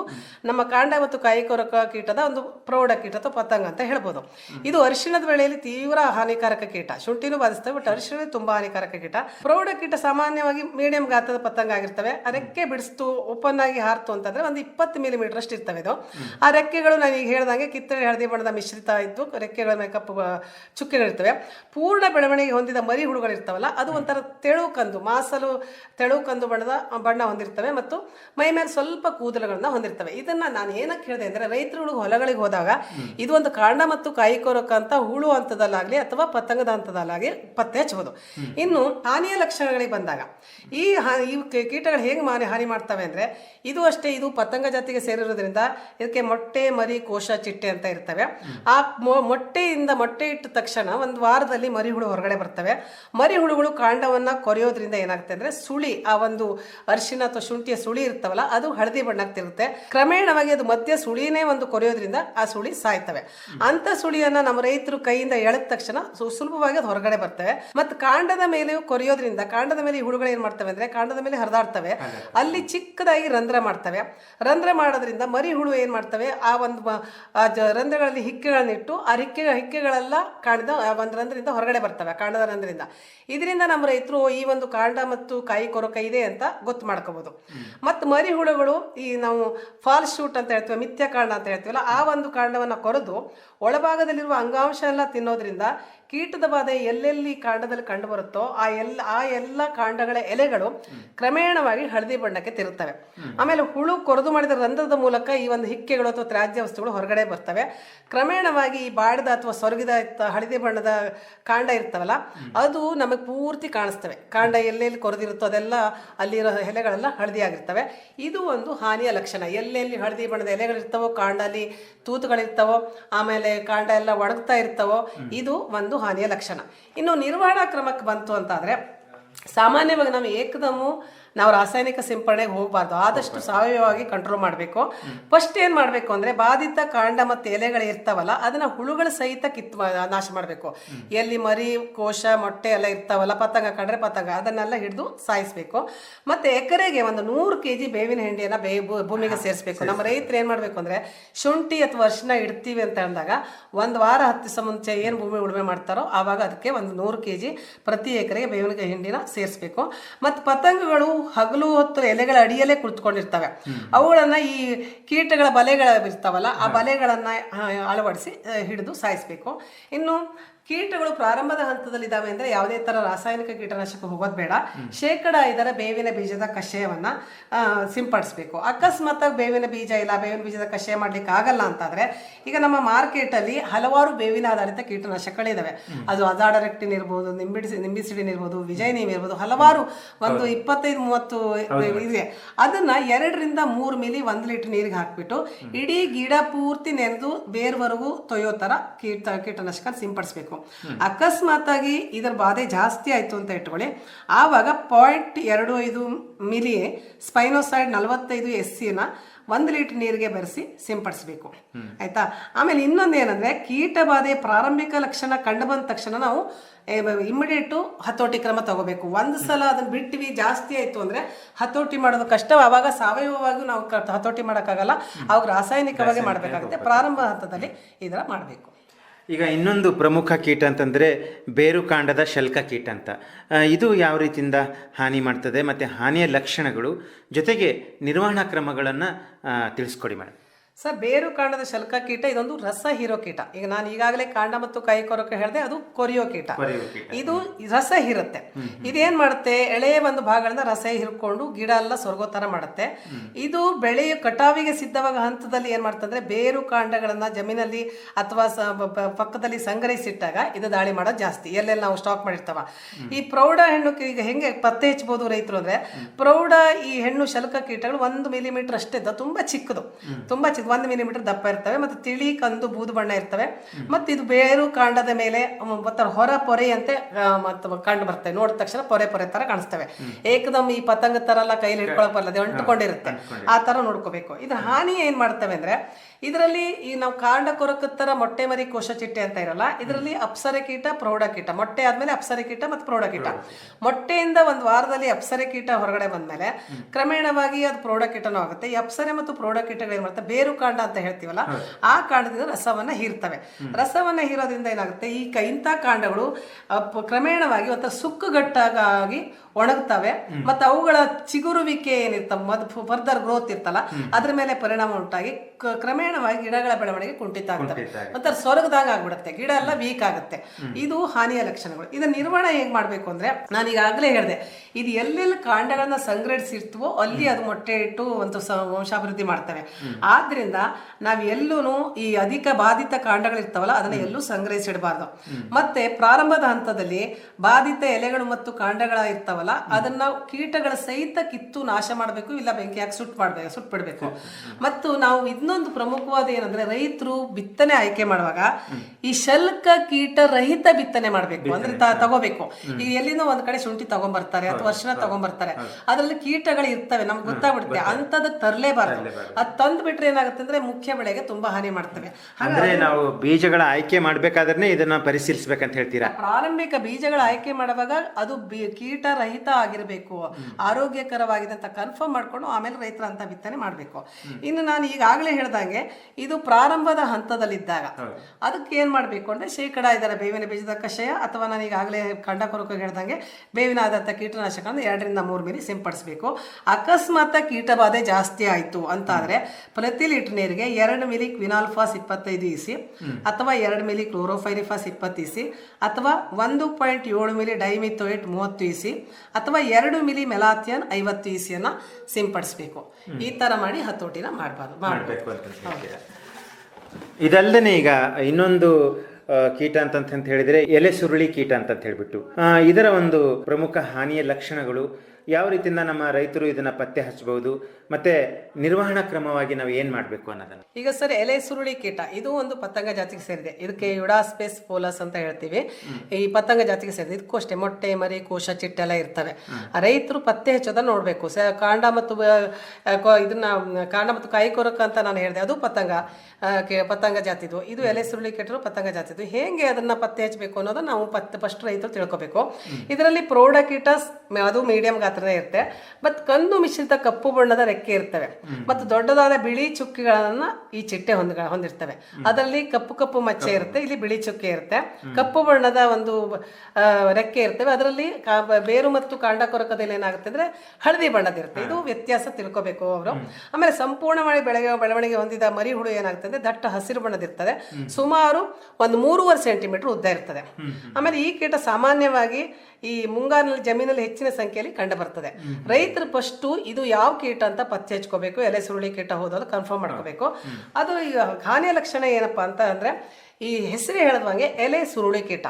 ನಮ್ಮ ಕಾಂಡ ಮತ್ತು ಕಾಯಿ ಕೊರಕ ಕೀಟದ ಒಂದು ಪ್ರೌಢ ಕೀಟ ಅಥವಾ ಪತಂಗ ಅಂತ ಹೇಳ್ಬೋದು. ಇದು ಅರಿಶಿಣದ ವೇಳೆಯಲ್ಲಿ ತೀವ್ರ ಹಾನಿಕಾರಕ ಕೀಟ. ಶುಂಠಿನೂ ಬಾಧಿಸ್ತವೆ ಬಟ್ ಅರಿಶಿಣ ತುಂಬಾ ಹಾನಿಕಾರಕ ಕೀಟ. ಪ್ರೌಢ ಕೀಟ ಸಾಮಾನ್ಯವಾಗಿ ಮೀಡಿಯಂ ಗಾತ್ರದ ಪತಂಗ ಆಗಿರ್ತವೆ. ಆ ರೆಕ್ಕೆ ಬಿಡಿಸ್ತು ಓಪನ್ ಆಗಿ ಹಾರ್ತು ಅಂತಂದ್ರೆ ಒಂದು ಇಪ್ಪತ್ತು ಮಿಲಿಮೀಟರ್ ಅಷ್ಟು ಇರ್ತವೆ ಇದು. ಆ ರೆಕ್ಕೆಗಳು ನಾನು ಈಗ ಹೇಳ್ದಂಗೆ ಕಿತ್ತಳೆ ಹಳದಿ ಬಣ್ಣದ ಮಿಶ್ರಿತ ಇದ್ದು ರೆಕ್ಕೆಗಳ ಮೇಕಪ್ ಚುಕ್ಕಿಗಳಿರ್ತವೆ ಪೂರ್ಣ ಬೆಳವಣಿಗೆ ಹೊಂದಿದ ಮರಿ ಹುಳುಗಳು ಇರ್ತವಲ್ಲ ಅದು ಒಂಥರ ತೆಳು ಕಂದು ಮಾಸಲು ತೆಳು ಕಂದು ಬಣ್ಣದ ಬಣ್ಣ ಹೊಂದಿರ್ತವೆ ಮತ್ತು ಮೈ ಮೇಲೆ ಸ್ವಲ್ಪ ಕೂದಲುಗಳನ್ನ ಹೊಂದಿರ್ತವೆ. ಇದನ್ನ ನಾನು ಏನಕ್ಕೆ ಹೇಳಿದೆ ಅಂದ್ರೆ ರೈತರುಗಳು ಹೊಲಗಳಿಗೆ ಹೋದಾಗ ಇದು ಒಂದು ಕಾಂಡ ಮತ್ತು ಕಾಯಿ ಕೊರಕ ಅಂತ ಹುಳು ಹಂತದಲ್ಲಾಗ್ಲಿ ಅಥವಾ ಪತಂಗದ ಹಂತದಲ್ಲಾಗಲಿ ಪತ್ತೆ ಹಚ್ಚಬಹುದು. ಇನ್ನು ಹಾನಿಯ ಲಕ್ಷಣಗಳಿಗೆ ಬಂದಾಗ, ಈ ಈ ಕೀಟಗಳು ಹೇಗೆ ಮಾನಿ ಹಾನಿ ಮಾಡ್ತವೆ ಅಂದ್ರೆ, ಇದು ಅಷ್ಟೇ, ಇದು ಪತಂಗ ಜಾತಿಗೆ ಸೇರಿರೋದ್ರಿಂದ ಇದಕ್ಕೆ ಮೊಟ್ಟೆ, ಮರಿ, ಕೋಶ, ಚಿಟ್ಟೆ ಅಂತ ಇರ್ತವೆ. ಆ ಮೊಟ್ಟೆಯಿಂದ ಮೊಟ್ಟೆ ಇಟ್ಟ ತಕ್ಷಣ ಒಂದು ವಾರದಲ್ಲಿ ಮರಿ ಹುಳು ಹೊರಗಡೆ ಬರ್ತವೆ. ಮರಿ ಹುಳುಗಳು ಕಾಂಡವನ್ನ ಕೊರೆಯೋದ್ರಿಂದ ಏನಾಗುತ್ತೆ ಅಂದ್ರೆ, ಸುಳಿ, ಆ ಒಂದು ಅರಿಶಿನ ಅಥವಾ ಶುಂಠಿಯ ಸುಳಿ ಇರ್ತವಲ್ಲ, ಅದು ಹಳದಿ ಬಣ್ಣಕ್ಕೆ ತಿರುತ್ತೆ ಕ್ರಮೇಣವಾಗಿ ಅದು ಮಧ್ಯ ಸುಳಿನೇ ಒಂದು ಕೊರೆಯೋದ್ರಿಂದ ಆ ಸುಳಿ ಸಾಯ್ತವೆ. ಅಂತ ಸುಳಿಯನ್ನ ನಮ್ಮ ರೈತರು ಕೈಯಿಂದ ಎಳೆದ ತಕ್ಷಣ ಸುಲಭವಾಗಿ ಅದು ಹೊರಗಡೆ ಬರ್ತವೆ. ಮತ್ತು ಕಾಂಡದ ಮೇಲೆ ಕೊರೆಯೋದ್ರಿಂದ ಕಾಂಡದ ಮೇಲೆ ಈ ಹುಳುಗಳು ಏನು ಮಾಡ್ತವೆ ಅಂದರೆ ಕಾಂಡದ ಮೇಲೆ ಹರಿದಾಡ್ತವೆ. ಅಲ್ಲಿ ಚಿಕ್ಕದಾಗಿ ರಂಧ್ರ ಮಾಡ್ತವೆ. ರಂಧ್ರ ಮಾಡೋದ್ರಿಂದ ಮರಿ ಹುಳು ಏನು ಮಾಡ್ತವೆ? ಆ ಒಂದು ಮ- ಆ ಜ- ರಂಧ್ರಗಳಲ್ಲಿ ಹಿಕ್ಕೆಗಳನ್ನಿಟ್ಟು ಆ ಹಿಕ್ಕೆ ಹಿಕ್ಕೆಗಳೆಲ್ಲ ಕಾಂಡದ ಒಂದು ರಂಧ್ರದಿಂದ ಹೊರಗಡೆ ಬರ್ತವೆ ಕಾಂಡದ ರಂಧ್ರದಿಂದ. ಇದರಿಂದ ನಮ್ಮ ರೈತರು ಈ ಒಂದು ಕಾಂಡ ಮತ್ತು ಕಾಯಿ ಕೊರಕ ಇದೆ ಅಂತ ಗೊತ್ತು ಮಾಡ್ಕೋಬೋದು. ಮತ್ತು ಮರಿ ಹುಳುಗಳು ಈ ನಾವು ಫಾಲ್ ಶೂಟ್ ಅಂತ ಹೇಳ್ತೀವಿ ಮಿಥ್ಯ ಕಾಂಡ ಅಂತ ಹೇಳ್ತೀವಲ್ಲ ಆ ಒಂದು ಕಾಂಡವನ್ನು ಕೊರೆದು ಒಳಭಾಗದಲ್ಲಿರುವ ಅಂಗಾಂಶ ಎಲ್ಲ ತಿನ್ನೋದ್ರಿಂದ ಕೀಟದ ಬಾಧೆ ಎಲ್ಲೆಲ್ಲಿ ಕಾಂಡದಲ್ಲಿ ಕಂಡು ಬರುತ್ತೋ ಆ ಎಲ್ಲ ಆ ಎಲ್ಲ ಕಾಂಡಗಳ ಎಲೆಗಳು ಕ್ರಮೇಣವಾಗಿ ಹಳದಿ ಬಣ್ಣಕ್ಕೆ ತಿರುತ್ತವೆ ಆಮೇಲೆ ಹುಳು ಕೊರೆದು ಮಾಡಿದ ರಂಧ್ರದ ಮೂಲಕ ಈ ಒಂದು ಹಿಕ್ಕೆಗಳು ಅಥವಾ ತ್ಯಾಜ್ಯ ವಸ್ತುಗಳು ಹೊರಗಡೆ ಬರ್ತವೆ. ಕ್ರಮೇಣವಾಗಿ ಈ ಬಾಡದ ಅಥವಾ ಸೊರಗಿದ ಇತ್ತ- ಹಳದಿ ಬಣ್ಣದ ಕಾಂಡ ಇರ್ತವಲ್ಲ, ಅದು ನಮಗೆ ಪೂರ್ತಿ ಕಾಣಿಸ್ತವೆ. ಕಾಂಡ ಎಲ್ಲೆಲ್ಲಿ ಕೊರೆದಿರುತ್ತೋ ಅದೆಲ್ಲ ಅಲ್ಲಿರೋ ಎಲೆಗಳೆಲ್ಲ ಹಳದಿ ಆಗಿರ್ತವೆ ಇದು ಒಂದು ಹಾನಿಯ ಲಕ್ಷಣ. ಎಲ್ಲೆಲ್ಲಿ ಹಳದಿ ಬಣ್ಣದ ಎಲೆಗಳಿರ್ತವೋ, ಕಾಂಡಲ್ಲಿ ತೂತುಗಳಿರ್ತವೋ, ಆಮೇಲೆ ಕಾಂಡ ಎಲ್ಲ ಒಣಗ್ತಾ ಇರ್ತವೋ, ಇದು ಒಂದು ಹಾನಿಯ ಲಕ್ಷಣ. ಇನ್ನು ನಿರ್ವಹಣಾ ಕ್ರಮಕ್ಕೆ ಬಂತು ಅಂತಾದರೆ ಸಾಮಾನ್ಯವಾಗಿ ನಾವು ಏಕದಮ್ಮು ನಾವು ರಾಸಾಯನಿಕ ಸಿಂಪರಣೆಗೆ ಹೋಗಬಾರ್ದು. ಆದಷ್ಟು ಸಾವಯವವಾಗಿ ಕಂಟ್ರೋಲ್ ಮಾಡಬೇಕು. ಫಸ್ಟ್ ಏನು ಮಾಡಬೇಕು ಅಂದರೆ ಬಾಧಿತ ಕಾಂಡ ಮತ್ತು ಎಲೆಗಳು ಇರ್ತಾವಲ್ಲ ಅದನ್ನು ಹುಳುಗಳು ಸಹಿತ ಕಿತ್ತು ನಾಶ ಮಾಡಬೇಕು. ಎಲ್ಲಿ ಮರಿ ಕೋಶ ಮೊಟ್ಟೆ ಎಲ್ಲ ಇರ್ತಾವಲ್ಲ ಪತಂಗ ಕಂಡ್ರೆ ಪತಂಗ ಅದನ್ನೆಲ್ಲ ಹಿಡಿದು ಸಾಯಿಸಬೇಕು. ಮತ್ತು ಎಕರೆಗೆ ಒಂದು ನೂರು ಕೆ ಜಿ ಬೇವಿನ ಹಿಂಡಿಯನ್ನು ಬೇ ಭೂಮಿಗೆ ಸೇರಿಸಬೇಕು. ನಮ್ಮ ರೈತರು ಏನು ಮಾಡಬೇಕು ಅಂದರೆ ಶುಂಠಿ ಅಥವಾ ಅರಿಶಿನ ಇಡ್ತೀವಿ ಅಂತ ಅಂದಾಗ ಒಂದು ವಾರ ಹತ್ತು ದಿವಸ ಮುಂಚೆ ಏನು ಭೂಮಿ ಉಳುಮೆ ಮಾಡ್ತಾರೋ ಆವಾಗ ಅದಕ್ಕೆ ಒಂದು ನೂರು ಕೆ ಜಿ ಪ್ರತಿ ಎಕರೆಗೆ ಬೇವಿನ ಹಿಂಡಿನ ಸೇರಿಸಬೇಕು. ಮತ್ತು ಪತಂಗಗಳು ಹಗಲು ಹೊತ್ತು ಎಲೆಗಳ ಅಡಿಯಲ್ಲೇ ಕುಳಿತುಕೊಂಡಿರ್ತವೆ. ಅವುಗಳನ್ನ ಈ ಕೀಟಗಳ ಬಲೆಗಳ ಇರ್ತಾವಲ್ಲ ಆ ಬಲೆಗಳನ್ನ ಅಳವಡಿಸಿ ಹಿಡಿದು ಸಾಯಿಸಬೇಕು. ಇನ್ನು ಕೀಟಗಳು ಪ್ರಾರಂಭದ ಹಂತದಲ್ಲಿ ಇದಾವೆ ಅಂದ್ರೆ ಯಾವುದೇ ತರ ರಾಸಾಯನಿಕ ಕೀಟನಾಶಕ ಹೋಗೋದು ಬೇಡ. ಶೇಕಡ ಐದರ ಬೇವಿನ ಬೀಜದ ಕಷಾಯವನ್ನ ಸಿಂಪಡಿಸಬೇಕು. ಅಕಸ್ಮಾತ್ ಬೇವಿನ ಬೀಜ ಇಲ್ಲ ಬೇವಿನ ಬೀಜದ ಕಷಾಯ ಮಾಡ್ಲಿಕ್ಕೆ ಆಗಲ್ಲ ಅಂತಾದ್ರೆ ಈಗ ನಮ್ಮ ಮಾರ್ಕೆಟ್ ಅಲ್ಲಿ ಹಲವಾರು ಬೇವಿನ ಆಧಾರಿತ ಕೀಟನಾಶಕಗಳಿದಾವೆ. ಅದು ಅಜಾಡರೆಕ್ಟಿನ್ ಇರ್ಬೋದು ನಿಂಬಿಡಿಸಿ ನಿಂಬಿಸಿಡಿನ್ ಇರ್ಬೋದು ವಿಜಯ್ ನೀವ್ ಇರ್ಬೋದು ಹಲವಾರು ಒಂದು ಇಪ್ಪತ್ತೈದು ಮೂವತ್ತು ಇದೆ ಅದನ್ನ ಎರಡರಿಂದ ಮೂರು ಮಿಲಿ ಒಂದು ಲೀಟರ್ ನೀರಿಗೆ ಹಾಕ್ಬಿಟ್ಟು ಇಡೀ ಗಿಡ ಪೂರ್ತಿ ನೆನೆದು ಬೇರ್ವರೆಗೂ ತೊಯ್ಯೋ ತರ ಕೀಟ ಕೀಟನಾಶಕ ಸಿಂಪಡಿಸ್ಬೇಕು. ಅಕಸ್ಮಾತ್ ಆಗಿ ಇದರ ಬಾಧೆ ಜಾಸ್ತಿ ಆಯ್ತು ಅಂತ ಇಟ್ಕೊಳ್ಳಿ. ಆವಾಗ ಪಾಯಿಂಟ್ ಎರಡು ಐದು ಮಿಲಿ ಸ್ಪೈನೋಸೈಡ್ ನಲವತ್ತೈದು ಎಸ್ ಸಿನ ಒಂದು ಲೀಟರ್ ನೀರಿಗೆ ಬೆರೆಸಿ ಸಿಂಪಡಿಸಬೇಕು. ಆಯ್ತಾ? ಆಮೇಲೆ ಇನ್ನೊಂದು ಏನಂದ್ರೆ ಕೀಟ ಬಾಧೆ ಪ್ರಾರಂಭಿಕ ಲಕ್ಷಣ ಕಂಡು ಬಂದ ತಕ್ಷಣ ನಾವು ಇಮಿಡಿಯೇಟ್ ಹತೋಟಿ ಕ್ರಮ ತಗೋಬೇಕು. ಒಂದು ಸಲ ಅದನ್ನ ಬಿಟ್ಟಿವಿ ಜಾಸ್ತಿ ಆಯ್ತು ಅಂದ್ರೆ ಹತೋಟಿ ಮಾಡೋದು ಕಷ್ಟ. ಅವಾಗ ಸಾವಯವವಾಗಿ ನಾವು ಕ- ಹತೋಟಿ ಮಾಡೋಕ್ಕಾಗಲ್ಲ. ಅವಾಗ ರಾಸಾಯನಿಕವಾಗಿ ಮಾಡಬೇಕಾಗುತ್ತೆ. ಪ್ರಾರಂಭ ಹಂತದಲ್ಲಿ ಇದರ ಮಾಡಬೇಕು. ಈಗ ಇನ್ನೊಂದು ಪ್ರಮುಖ ಕೀಟ ಅಂತಂದರೆ ಬೇರುಕಾಂಡದ ಶಲ್ಕ ಕೀಟ ಅಂತ. ಇದು ಯಾವ ರೀತಿಯಿಂದ ಹಾನಿ ಮಾಡ್ತದೆ ಮತ್ತು ಹಾನಿಯ ಲಕ್ಷಣಗಳು ಜೊತೆಗೆ ನಿರ್ವಹಣಾ ಕ್ರಮಗಳನ್ನು ತಿಳಿಸ್ಕೊಡಿ ಮೇಡಮ್ ಸರ್ ಬೇರು ಕಾಂಡದ ಶಲ್ಕ ಕೀಟ ಇದೊಂದು ರಸ ಹೀರೋ ಕೀಟ. ಈಗ ನಾನು ಈಗಾಗಲೇ ಕಾಂಡ ಮತ್ತು ಕೈ ಕೊರಕ ಹೇಳಿದೆ ಅದು ಕೊರಿಯೋ ಕೀಟ. ಇದು ರಸ ಹೀರುತ್ತೆ. ಇದೇನ್ ಮಾಡುತ್ತೆ? ಎಳೆಯ ಒಂದು ಭಾಗಗಳಿಂದ ರಸ ಹಿರ್ಕೊಂಡು ಗಿಡ ಎಲ್ಲ ಸೊರಗೋ ತರ ಮಾಡುತ್ತೆ ಇದು ಬೆಳೆಯ ಕಟಾವಿಗೆ ಸಿದ್ಧವಾಗ ಹಂತದಲ್ಲಿ ಏನ್ ಮಾಡ್ತಂದ್ರೆ ಬೇರು ಕಾಂಡಗಳನ್ನ ಜಮೀನಲ್ಲಿ ಅಥವಾ ಪಕ್ಕದಲ್ಲಿ ಸಂಗ್ರಹಿಸಿಟ್ಟಾಗ ಇದು ದಾಳಿ ಮಾಡೋದು ಜಾಸ್ತಿ. ಎಲ್ಲೆಲ್ಲಿ ನಾವು ಸ್ಟಾಕ್ ಮಾಡಿರ್ತಾವ. ಈ ಪ್ರೌಢ ಹೆಣ್ಣು ಈಗ ಹೆಂಗೆ ಪತ್ತೆ ಹಚ್ಚಬಹುದು ರೈತರು ಅಂದ್ರೆ ಪ್ರೌಢ ಈ ಹೆಣ್ಣು ಶಲ್ಕ ಕೀಟಗಳು ಒಂದು ಮಿಲಿಮೀಟರ್ ಅಷ್ಟೇ ತುಂಬಾ ಚಿಕ್ಕದು. ತುಂಬಾ ಚಿಕ್ಕ ಒಂದು ಮಿಲಿಮೀಟರ್ ದಪ್ಪ ಇರ್ತವೆ ಮತ್ತೆ ತಿಳಿ ಕಂದು ಬೂದು ಬಣ್ಣ ಇರ್ತವೆ. ಮತ್ತೆ ಇದು ಬೇರು ಕಾಂಡದ ಮೇಲೆ ಮತ್ತು ಹೊರ ಪೊರೆಯಂತೆ ಮತ್ತೆ ಕಂಡು ಬರ್ತವೆ. ನೋಡಿದ ತಕ್ಷಣ ಪೊರೆ ಪೊರೆ ತರ ಕಾಣಿಸ್ತವೆ. ಏಕದಮ್ ಈ ಪತಂಗ ತರ ಎಲ್ಲ ಕೈಲಿ ಹಿಡ್ಕೊಳಕ್ ಬರಲ್ಲ ಅದು ಅಂಟುಕೊಂಡಿರುತ್ತೆ. ಆ ತರ ನೋಡ್ಕೋಬೇಕು. ಇದು ಹಾನಿ ಏನ್ ಮಾಡ್ತವೆ ಅಂದ್ರೆ ಇದರಲ್ಲಿ ಈ ನಾವು ಕಾಂಡ ಕೊರಕತ್ತರ ತರ ಮೊಟ್ಟೆ ಮರಿ ಕೋಶ ಚಿಟ್ಟೆ ಅಂತ ಇರಲ್ಲ ಇದರಲ್ಲಿ ಅಪ್ಸರೆ ಕೀಟ ಪ್ರೌಢ ಕೀಟ. ಮೊಟ್ಟೆ ಆದ್ಮೇಲೆ ಅಪ್ಸರೆ ಕೀಟ ಮತ್ತು ಪ್ರೌಢ ಕೀಟ. ಮೊಟ್ಟೆಯಿಂದ ಒಂದು ವಾರದಲ್ಲಿ ಅಪ್ಸರೆ ಕೀಟ ಹೊರಗಡೆ ಬಂದ್ಮೇಲೆ ಕ್ರಮೇಣವಾಗಿ ಅದು ಪ್ರೌಢ ಕೀಟನೂ ಆಗುತ್ತೆ. ಈ ಅಪ್ಸರೆ ಮತ್ತು ಪ್ರೌಢ ಕೀಟಗಳು ಏನು ಮಾಡ್ತವೆ? ಬೇರು ಕಾಂಡ ಅಂತ ಹೇಳ್ತೀವಲ್ಲ ಆ ಕಾಂಡದಿಂದ ರಸವನ್ನ ಹೀರ್ತವೆ. ರಸವನ್ನ ಹೀರೋದ್ರಿಂದ ಏನಾಗುತ್ತೆ? ಈ ಕ- ಇಂಥ ಕಾಂಡಗಳು ಕ್ರಮೇಣವಾಗಿ ಒಂಥರ ಸುಕ್ಕುಗಟ್ಟಾಗಿ ಒಣಗ್ತವೆ. ಮತ್ತೆ ಅವುಗಳ ಚಿಗುರುವಿಕೆ ಏನಿರ್ತವೆ ಮದ್ ಫರ್ದರ್ ಗ್ರೋತ್ ಇರ್ತಲ್ಲ ಅದ್ರ ಮೇಲೆ ಪರಿಣಾಮ ಉಂಟಾಗಿ ಕ್ರಮೇಣವಾಗಿ ಗಿಡಗಳ ಬೆಳವಣಿಗೆ ಕುಂಠಿತ ಆಗ್ತವೆ. ಮತ್ತೆ ಸೊರಗದಾಗ ಆಗ್ಬಿಡುತ್ತೆ. ಗಿಡ ಎಲ್ಲ ವೀಕ್ ಆಗುತ್ತೆ. ಇದು ಹಾನಿಯ ಲಕ್ಷಣಗಳು. ಇದನ್ನ ನಿರ್ವಹಣೆ ಹೇಗ್ ಮಾಡ್ಬೇಕು ಅಂದ್ರೆ ನಾನು ಈಗಾಗಲೇ ಹೇಳಿದೆ ಇದು ಎಲ್ಲೆಲ್ಲಿ ಕಾಂಡಗಳನ್ನ ಸಂಗ್ರಹಿಸಿರ್ತವೋ ಅಲ್ಲಿ ಅದು ಮೊಟ್ಟೆ ಇಟ್ಟು ಒಂದು ವಂಶಾಭಿವೃದ್ಧಿ ಮಾಡ್ತವೆ. ಆದ್ರಿಂದ ನಾವ್ ಎಲ್ಲೂ ಈ ಅಧಿಕ ಬಾಧಿತ ಕಾಂಡಗಳಿರ್ತಾವಲ್ಲ ಅದನ್ನ ಎಲ್ಲೂ ಸಂಗ್ರಹಿಸಿಡಬಾರ್ದು. ಮತ್ತೆ ಪ್ರಾರಂಭದ ಹಂತದಲ್ಲಿ ಬಾಧಿತ ಎಲೆಗಳು ಮತ್ತು ಕಾಂಡಗಳ ಇರ್ತಾವಲ್ಲ ಅದನ್ನ ಕೀಟಗಳ ಸಹಿತ ಕಿತ್ತು ನಾಶ ಮಾಡಬೇಕು ಇಲ್ಲ ಬೆಂಕಿ ಹಾಕಿ ಸುಟ್ಟು ಮಾಡ್ಬೇಕು ಸುಟ್ಟು ಬಿಡ್ಬೇಕು ಮತ್ತು ನಾವು ಇನ್ನೊಂದು ಪ್ರಮುಖವಾದ ಏನಂದ್ರೆ ರೈತರು ಬಿತ್ತನೆ ಆಯ್ಕೆ ಮಾಡುವಾಗ ಈ ಶಲ್ಕ ಕೀಟ ರಹಿತ ಬಿತ್ತನೆ ಮಾಡಬೇಕು. ಅಂದ್ರೆ ತಗೋಬೇಕು. ಈಗ ಎಲ್ಲಿಂದ ಒಂದ್ ಕಡೆ ಶುಂಠಿ ತಗೊಂಡ್ಬರ್ತಾರೆ ಅಥವಾ ಅರ್ಶಿನ ತಗೊಂಡ್ಬರ್ತಾರೆ ಅದ್ರಲ್ಲಿ ಕೀಟಗಳು ಇರ್ತವೆ ನಮ್ಗೆ ಗೊತ್ತಾಗ್ಬಿಡುತ್ತೆ. ಅಂತದ ತರಲೇಬಾರ್ದು. ಅದ್ ತಂದ್ ಬಿಟ್ರೆ ಏನಾಗುತ್ತೆ ಅಂದ್ರೆ ಮುಖ್ಯ ಬೆಳೆಗೆ ತುಂಬಾ ಹಾನಿ ಮಾಡ್ತವೆ. ಅಂದ್ರೆ ನಾವು ಬೀಜಗಳ ಆಯ್ಕೆ ಮಾಡ್ಬೇಕಾದ್ರೆ ಇದನ್ನ ಪರಿಶೀಲಿಸಬೇಕಂತ ಹೇಳ್ತೀರಾ? ಪ್ರಾರಂಭಿಕ ಬೀಜಗಳ ಆಯ್ಕೆ ಮಾಡುವಾಗ ಅದು ಕೀಟ ರಹಿತ ರಹಿತ ಆಗಿರಬೇಕು ಆರೋಗ್ಯಕರವಾಗಿದೆ ಅಂತ ಕನ್ಫರ್ಮ್ ಮಾಡ್ಕೊಂಡು ಆಮೇಲೆ ರೈತರ ಅಂತ ಬಿತ್ತನೆ ಮಾಡಬೇಕು. ಇನ್ನು ನಾನು ಈಗಾಗಲೇ ಹೇಳ್ದಂಗೆ ಇದು ಪ್ರಾರಂಭದ ಹಂತದಲ್ಲಿದ್ದಾಗ ಅದಕ್ಕೆ ಏನು ಮಾಡಬೇಕು ಅಂದ್ರೆ ಶೇಕಡ ಇದರ ಬೇವಿನ ಬೀಜದ ಕಷಾಯ ಅಥವಾ ನಾನು ಈಗಾಗಲೇ ಕಂಡ ಕೊರಕ ಹೇಳ್ದಂಗೆ ಬೇವಿನ ಕೀಟನಾಶಕ ಕೀಟನಾಶಕವನ್ನು ಎರಡರಿಂದ ಮೂರು ಮಿಲಿ ಸಿಂಪಡಿಸಬೇಕು. ಅಕಸ್ಮಾತ್ ಕೀಟಬಾಧೆ ಜಾಸ್ತಿ ಆಯಿತು ಅಂತಾದ್ರೆ ಪ್ರತಿ ಲೀಟರ್ ನೀರಿಗೆ ಎರಡು ಮಿಲಿ ಕ್ವಿನಾಲ್ಫಾಸ್ ಇಪ್ಪತ್ತೈದು ಇಸಿ ಅಥವಾ ಎರಡು ಮಿಲಿ ಕ್ಲೋರೋಫೈರಿಫಾಸ್ ಇಪ್ಪತ್ತು ಇಸಿ ಅಥವಾ ಒಂದು ಪಾಯಿಂಟ್ ಏಳು ಮಿಲಿ ಡೈಮಿಥೋಯಿಟ್ ಮೂವತ್ತು ಇಸಿ ಅಥವಾ ಎರಡು ಮಿಲಿ ಮೆಲಾಥಿಯನ್ ಐವತ್ತು ಇಸಿಯನ್ನ ಸಿಂಪಡಿಸಬೇಕು. ಈ ತರ ಮಾಡಿ ಹತೋಟಿನ ಮಾಡಬಾರ್ದು ಮಾಡಬೇಕು ಇದಲ್ಲದೆ ಈಗ ಇನ್ನೊಂದು ಕೀಟ ಅಂತಂತ ಹೇಳಿದ್ರೆ ಎಲೆ ಸುರುಳಿ ಕೀಟ ಅಂತ ಹೇಳ್ಬಿಟ್ಟು ಇದರ ಒಂದು ಪ್ರಮುಖ ಹಾನಿಯ ಲಕ್ಷಣಗಳು ಯಾವ ರೀತಿಯಿಂದ ನಮ್ಮ ರೈತರು ಇದನ್ನ ಪತ್ತೆ ಹಚ್ಚಬಹುದು? ಮತ್ತೆ ನಿರ್ವಹಣಾ ಕ್ರಮವಾಗಿ ನಾವು ಏನ್ ಮಾಡಬೇಕು ಅನ್ನೋದನ್ನ? ಈಗ ಸರ್ ಎಲೆ ಸುರುಳಿ ಕೀಟ ಇದು ಒಂದು ಪತಂಗ ಜಾತಿಗೆ ಸೇರಿದೆ. ಇದಕ್ಕೆ ಯುಡಾಸ್ಪೇಸ್ ಪೋಲಸ್ ಅಂತ ಹೇಳ್ತೀವಿ. ಈ ಪತಂಗ ಜಾತಿಗೆ ಸೇರಿದೆ. ಇದಕ್ಕೂ ಅಷ್ಟೇ ಮೊಟ್ಟೆ ಮರಿ ಕೋಶ ಚಿಟ್ಟೆ ಚಿಟ್ಟೆಲ್ಲ ಇರ್ತವೆ. ರೈತರು ಪತ್ತೆ ಹಚ್ಚೋದನ್ನ ನೋಡಬೇಕು. ಸ ಕಾಂಡ ಮತ್ತು ಇದನ್ನ ಕಾಂಡ ಮತ್ತು ಕಾಯಿ ಕೊರಕ ಅಂತ ನಾನು ಹೇಳಿದೆ. ಅದು ಪತಂಗ ಪತಂಗ ಜಾತಿದು. ಇದು ಎಲೆ ಸುರುಳಿ ಕೀಟರು ಪತಂಗ ಜಾತಿದು. ಹೇಗೆ ಅದನ್ನ ಪತ್ತೆ ಹಚ್ಚಬೇಕು ಅನ್ನೋದು ನಾವು ಪತ್ತೆ ಫಸ್ಟ್ ರೈತರು ತಿಳ್ಕೊಬೇಕು. ಇದರಲ್ಲಿ ಪ್ರೌಢ ಕೀಟ ಅದು ಮೀಡಿಯಂ ಗಾತ್ರದ ಇರುತ್ತೆ. ಬಟ್ ಕಂದು ಮಿಶ್ರಿತ ಕಪ್ಪು ಬಣ್ಣದ ರೆಕ್ಕೆ ಇರ್ತವೆ. ಮತ್ತು ದೊಡ್ಡದಾದ ಬಿಳಿ ಚುಕ್ಕಿಗಳನ್ನ ಈ ಚಿಟ್ಟೆ ಹೊಂದ ಹೊಂದಿರ್ತವೆ. ಅದರಲ್ಲಿ ಕಪ್ಪು ಕಪ್ಪು ಮಚ್ಚೆ ಇರುತ್ತೆ. ಇಲ್ಲಿ ಬಿಳಿ ಚುಕ್ಕೆ ಇರುತ್ತೆ. ಕಪ್ಪು ಬಣ್ಣದ ಒಂದು ರೆಕ್ಕೆ ಇರ್ತವೆ. ಅದರಲ್ಲಿ ಬೇರು ಮತ್ತು ಕಾಂಡ ಕೊರಕದಲ್ಲಿ ಏನಾಗುತ್ತೆ ಅಂದ್ರೆ ಹಳದಿ ಬಣ್ಣದಿರುತ್ತೆ ಇದು ವ್ಯತ್ಯಾಸ ತಿಳ್ಕೊಬೇಕು ಅವರು. ಆಮೇಲೆ ಸಂಪೂರ್ಣವಾಗಿ ಬೆಳಗ್ಗೆ ಬೆಳವಣಿಗೆ ಹೊಂದಿದ ಮರಿ ಹುಳು ಏನಾಗುತ್ತೆ ಅಂದ್ರೆ ದಟ್ಟ ಹಸಿರು ಬಣ್ಣದಿರ್ತದೆ ಸುಮಾರು ಒಂದು ಮೂರುವರೆ ಸೆಂಟಿಮೀಟರ್ ಉದ್ದ ಇರ್ತದೆ. ಆಮೇಲೆ ಈ ಕೀಟ ಸಾಮಾನ್ಯವಾಗಿ ಈ ಮುಂಗಾರಿನಲ್ಲಿ ಜಮೀನಲ್ಲಿ ಹೆಚ್ಚಿನ ಸಂಖ್ಯೆಯಲ್ಲಿ ಕಂಡು ಬರ್ತದೆ. ರೈತರು ಫಸ್ಟು ಇದು ಯಾವ ಕೀಟ ಅಂತ ಪತ್ತೆ ಹಚ್ಕೋಬೇಕು ಎಲೆ ಸುರುಳಿ ಕೀಟ ಹೋದೋದು ಕನ್ಫರ್ಮ್ ಮಾಡ್ಕೋಬೇಕು. ಅದು ಈಗ ಹಾನಿಯ ಲಕ್ಷಣ ಏನಪ್ಪಾ ಅಂತ ಅಂದ್ರೆ ಈ ಹೆಸರು ಹೇಳಿದಂಗೆ ಎಲೆ ಸುರುಳಿ ಕೀಟ.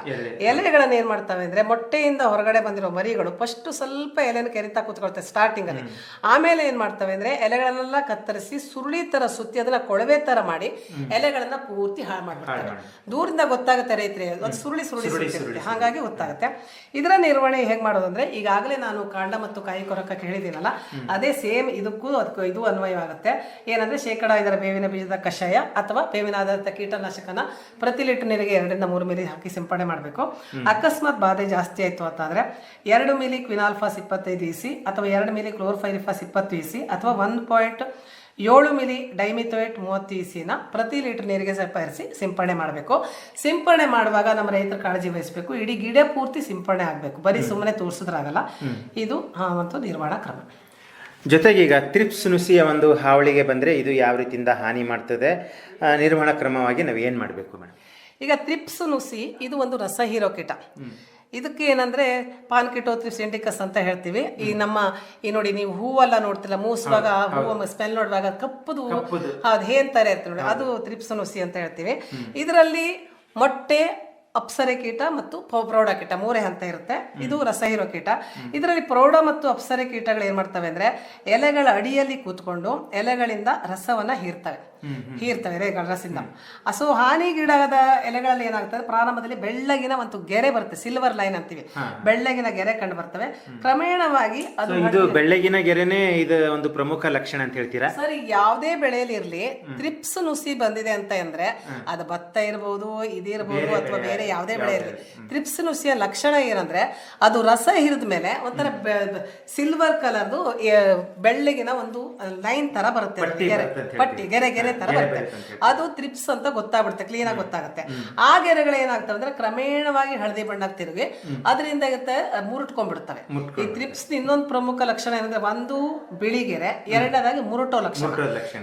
ಎಲೆಗಳನ್ನ ಏನ್ ಮಾಡ್ತವೆ ಅಂದ್ರೆ ಮೊಟ್ಟೆಯಿಂದ ಹೊರಗಡೆ ಬಂದಿರೋ ಮರಿಗಳು ಫಸ್ಟ್ ಸ್ವಲ್ಪ ಎಲೆನ ಕೆರಿತಾ ಕೂತ್ಕೊಳ್ತವೆ ಸ್ಟಾರ್ಟಿಂಗ್ ಅಲ್ಲಿ. ಆಮೇಲೆ ಏನ್ ಮಾಡ್ತವೆ ಅಂದ್ರೆ ಎಲೆಗಳನ್ನೆಲ್ಲ ಕತ್ತರಿಸಿ ಸುರುಳಿ ತರ ಸುತ್ತಿ ಅದನ್ನ ಕೊಳವೆ ತರ ಮಾಡಿ ಎಲೆಗಳನ್ನ ಪೂರ್ತಿ ಹಾಳು ಮಾಡ್ಬಿಡ್ತಾರೆ ದೂರಿಂದ ಗೊತ್ತಾಗುತ್ತೆ ರೈತರಿ ಅದು ಸುರುಳಿ ಸುರುಳಿ ಸುತ್ತಿರುತ್ತೆ ಹಾಗಾಗಿ ಗೊತ್ತಾಗುತ್ತೆ. ಇದರ ನಿರ್ವಹಣೆ ಹೇಗೆ ಮಾಡೋದಂದ್ರೆ ಈಗಾಗಲೇ ನಾನು ಕಾಂಡ ಮತ್ತು ಕಾಯಿ ಕೊರಕಕ್ಕೆ ಹೇಳಿದ್ದೀನಲ್ಲ ಅದೇ ಸೇಮ್ ಇದಕ್ಕೂ ಅದಕ್ಕೂ ಇದು ಅನ್ವಯವಾಗುತ್ತೆ. ಏನಂದ್ರೆ ಶೇಕಡ ಇದರ ಬೇವಿನ ಬೀಜದ ಕಷಾಯ ಅಥವಾ ಬೇವಿನ ಆಧಾರಿತ ಕೀಟನಾಶಕನ ಪ್ರತಿ ಲೀಟರ್ ನೀರಿಗೆ ಎರಡರಿಂದ ಮೂರು ಮಿಲಿ ಹಾಕಿ ಸಿಂಪಡಣೆ ಮಾಡಬೇಕು. ಅಕಸ್ಮಾತ್ ಬಾಧೆ ಜಾಸ್ತಿ ಆಯಿತು ಅಂತಂದ್ರೆ ಎರಡು ಮಿಲಿ ಕ್ವಿನಾಲ್ಫಾಸ್ ಇಪ್ಪತ್ತೈದು ಇಸಿ ಅಥವಾ ಎರಡು ಮಿಲಿ ಕ್ಲೋರ್ಫೈರಿಫಾಸ್ ಇಪ್ಪತ್ತು ಇಸಿ ಅಥವಾ ಒನ್ ಪಾಯಿಂಟ್ ಏಳು ಮಿಲಿ ಡೈಮಿಥೋಯೇಟ್ ಮೂವತ್ತು ಇಸಿನ ಪ್ರತಿ ಲೀಟರ್ ನೀರಿಗೆ ಸೇರಿಸಿ ಸಿಂಪಡಣೆ ಮಾಡಬೇಕು. ಸಿಂಪಡಣೆ ಮಾಡುವಾಗ ನಮ್ಮ ರೈತರು ಕಾಳಜಿ ವಹಿಸಬೇಕು. ಇಡೀ ಗಿಡ ಪೂರ್ತಿ ಸಿಂಪಡಣೆ ಆಗಬೇಕು. ಬರೀ ಸುಮ್ಮನೆ ತೋರಿಸಿದ್ರಾಗಲ್ಲ. ಇದು ಮತ್ತು ಒಂದು ನಿರ್ವಹಣಾ ಕ್ರಮ. ಜೊತೆಗೆ ಈಗ ತ್ರಿಪ್ಸ್ ನುಸಿಯ ಒಂದು ಹಾವಳಿಗೆ ಬಂದರೆ ಇದು ಯಾವ ರೀತಿಯಿಂದ ಹಾನಿ ಮಾಡ್ತದೆ? ನಿರ್ವಹಣಾ ಕ್ರಮವಾಗಿ ನಾವು ಏನು ಮಾಡಬೇಕು ಮೇಡಮ್ ಈಗ ತ್ರಿಪ್ಸ್ ನುಸಿ ಇದು ಒಂದು ರಸ ಹೀರೋ ಕೀಟ ಇದಕ್ಕೆ ಏನಂದ್ರೆ ಪಾನ್ಕಿಟೋ ತ್ರಿಪ್ಸ್ ಇಂಡಿಕಸ್ ಅಂತ ಹೇಳ್ತೀವಿ. ಈ ನಮ್ಮ ಈ ನೋಡಿ ನೀವು ಹೂವೆಲ್ಲ ನೋಡ್ತಿಲ್ಲ ಮೂಸುವಾಗ ಹೂವು ಸ್ಮೆಲ್ ನೋಡುವಾಗ ಕಪ್ಪದು ಅದು ಹೇನ್ ತರ ಇರ್ತದೆ ನೋಡಿ ಅದು ತ್ರಿಪ್ಸ್ ನುಸಿ ಅಂತ ಹೇಳ್ತೀವಿ. ಇದರಲ್ಲಿ ಮೊಟ್ಟೆ ಅಪ್ಸರೆ ಕೀಟ ಮತ್ತು ಪೌ- ಪ್ರೌಢ ಕೀಟ ಮೂರೇ ಹಂತ ಇರುತ್ತೆ. ಇದು ರಸಹೀರೋ ಕೀಟ. ಇದರಲ್ಲಿ ಪ್ರೌಢ ಮತ್ತು ಅಪ್ಸರೆ ಕೀಟಗಳು ಏನ್ ಮಾಡ್ತವೆ ಅಂದ್ರೆ ಎಲೆಗಳ ಅಡಿಯಲ್ಲಿ ಕೂತ್ಕೊಂಡು ಎಲೆಗಳಿಂದ ರಸವನ್ನ ಹೀರ್ತವೆ. ಹೀರ್ತವೆ ಎಲೆಗಳ ರಸದಿಂದ ಸೊ ಗಿಡದ ಎಲೆಗಳಲ್ಲಿ ಏನಾಗ್ತದೆ? ಪ್ರಾರಂಭದಲ್ಲಿ ಬೆಳ್ಳಗಿನ ಒಂದು ಗೆರೆ ಬರುತ್ತೆ ಸಿಲ್ವರ್ ಲೈನ್ ಅಂತೀವಿ. ಬೆಳ್ಳಗಿನ ಗೆರೆ ಕಂಡು ಬರ್ತವೆ. ಕ್ರಮೇಣವಾಗಿ ಅದು ಇದು ಬೆಳ್ಳಗಿನ ಗೆರೆನೇ ಇದು ಒಂದು ಪ್ರಮುಖ ಲಕ್ಷಣ ಅಂತ ಹೇಳ್ತೀರಾ? ಸರ್ ಯಾವುದೇ ಬೆಳೆಯಲ್ಲಿ ಇರ್ಲಿ ತ್ರಿಪ್ಸ್ ನುಸಿ ಬಂದಿದೆ ಅಂತ ಅಂದ್ರೆ ಅದು ಭತ್ತ ಇರಬಹುದು ಇದಿರಬಹುದು ಅಥವಾ ಬೇರೆ ಯಾವುದೇ ಬೆಳೆ ಇರಲಿ. ತ್ರಿಪ್ಸ್ ನುಸಿಯ ಲಕ್ಷಣ ಏನಂದ್ರೆ ಅದು ರಸ ಹಿರಿದ ಮೇಲೆ ಒಂಥರ ಸಿಲ್ವರ್ ಕಲರ್ದು ಬೆಳ್ಳಗಿನ ಒಂದು ಲೈನ್ ತರ ಬರುತ್ತೆ ಗೆರೆ. ಪಟ್ಟಿ ಗೆರೆ ಗೆರೆ ತರ ಬರುತ್ತೆ. ಅದು ತ್ರಿಪ್ಸ್ ಅಂತ ಗೊತ್ತಾಗ್ಬಿಡುತ್ತೆ ಕ್ಲೀನ್ ಆಗಿ ಗೊತ್ತಾಗುತ್ತೆ. ಆ ಗೆರೆಗಳು ಏನಾಗ್ತವೆ ಅಂದ್ರೆ ಕ್ರಮೇಣವಾಗಿ ಹಳದಿ ಬಣ್ಣಕ್ಕೆ ತಿರುಗಿ ಅದರಿಂದ ಮುರುಟ್ಕೊಂಡ್ಬಿಡ್ತವೆ. ಈ ತ್ರಿಪ್ಸ್ ಇನ್ನೊಂದು ಪ್ರಮುಖ ಲಕ್ಷಣ ಏನಂದ್ರೆ ಒಂದು ಬಿಳಿ ಗೆರೆ ಎರಡನೇದಾಗಿ ಮುರುಟೋ ಲಕ್ಷಣ.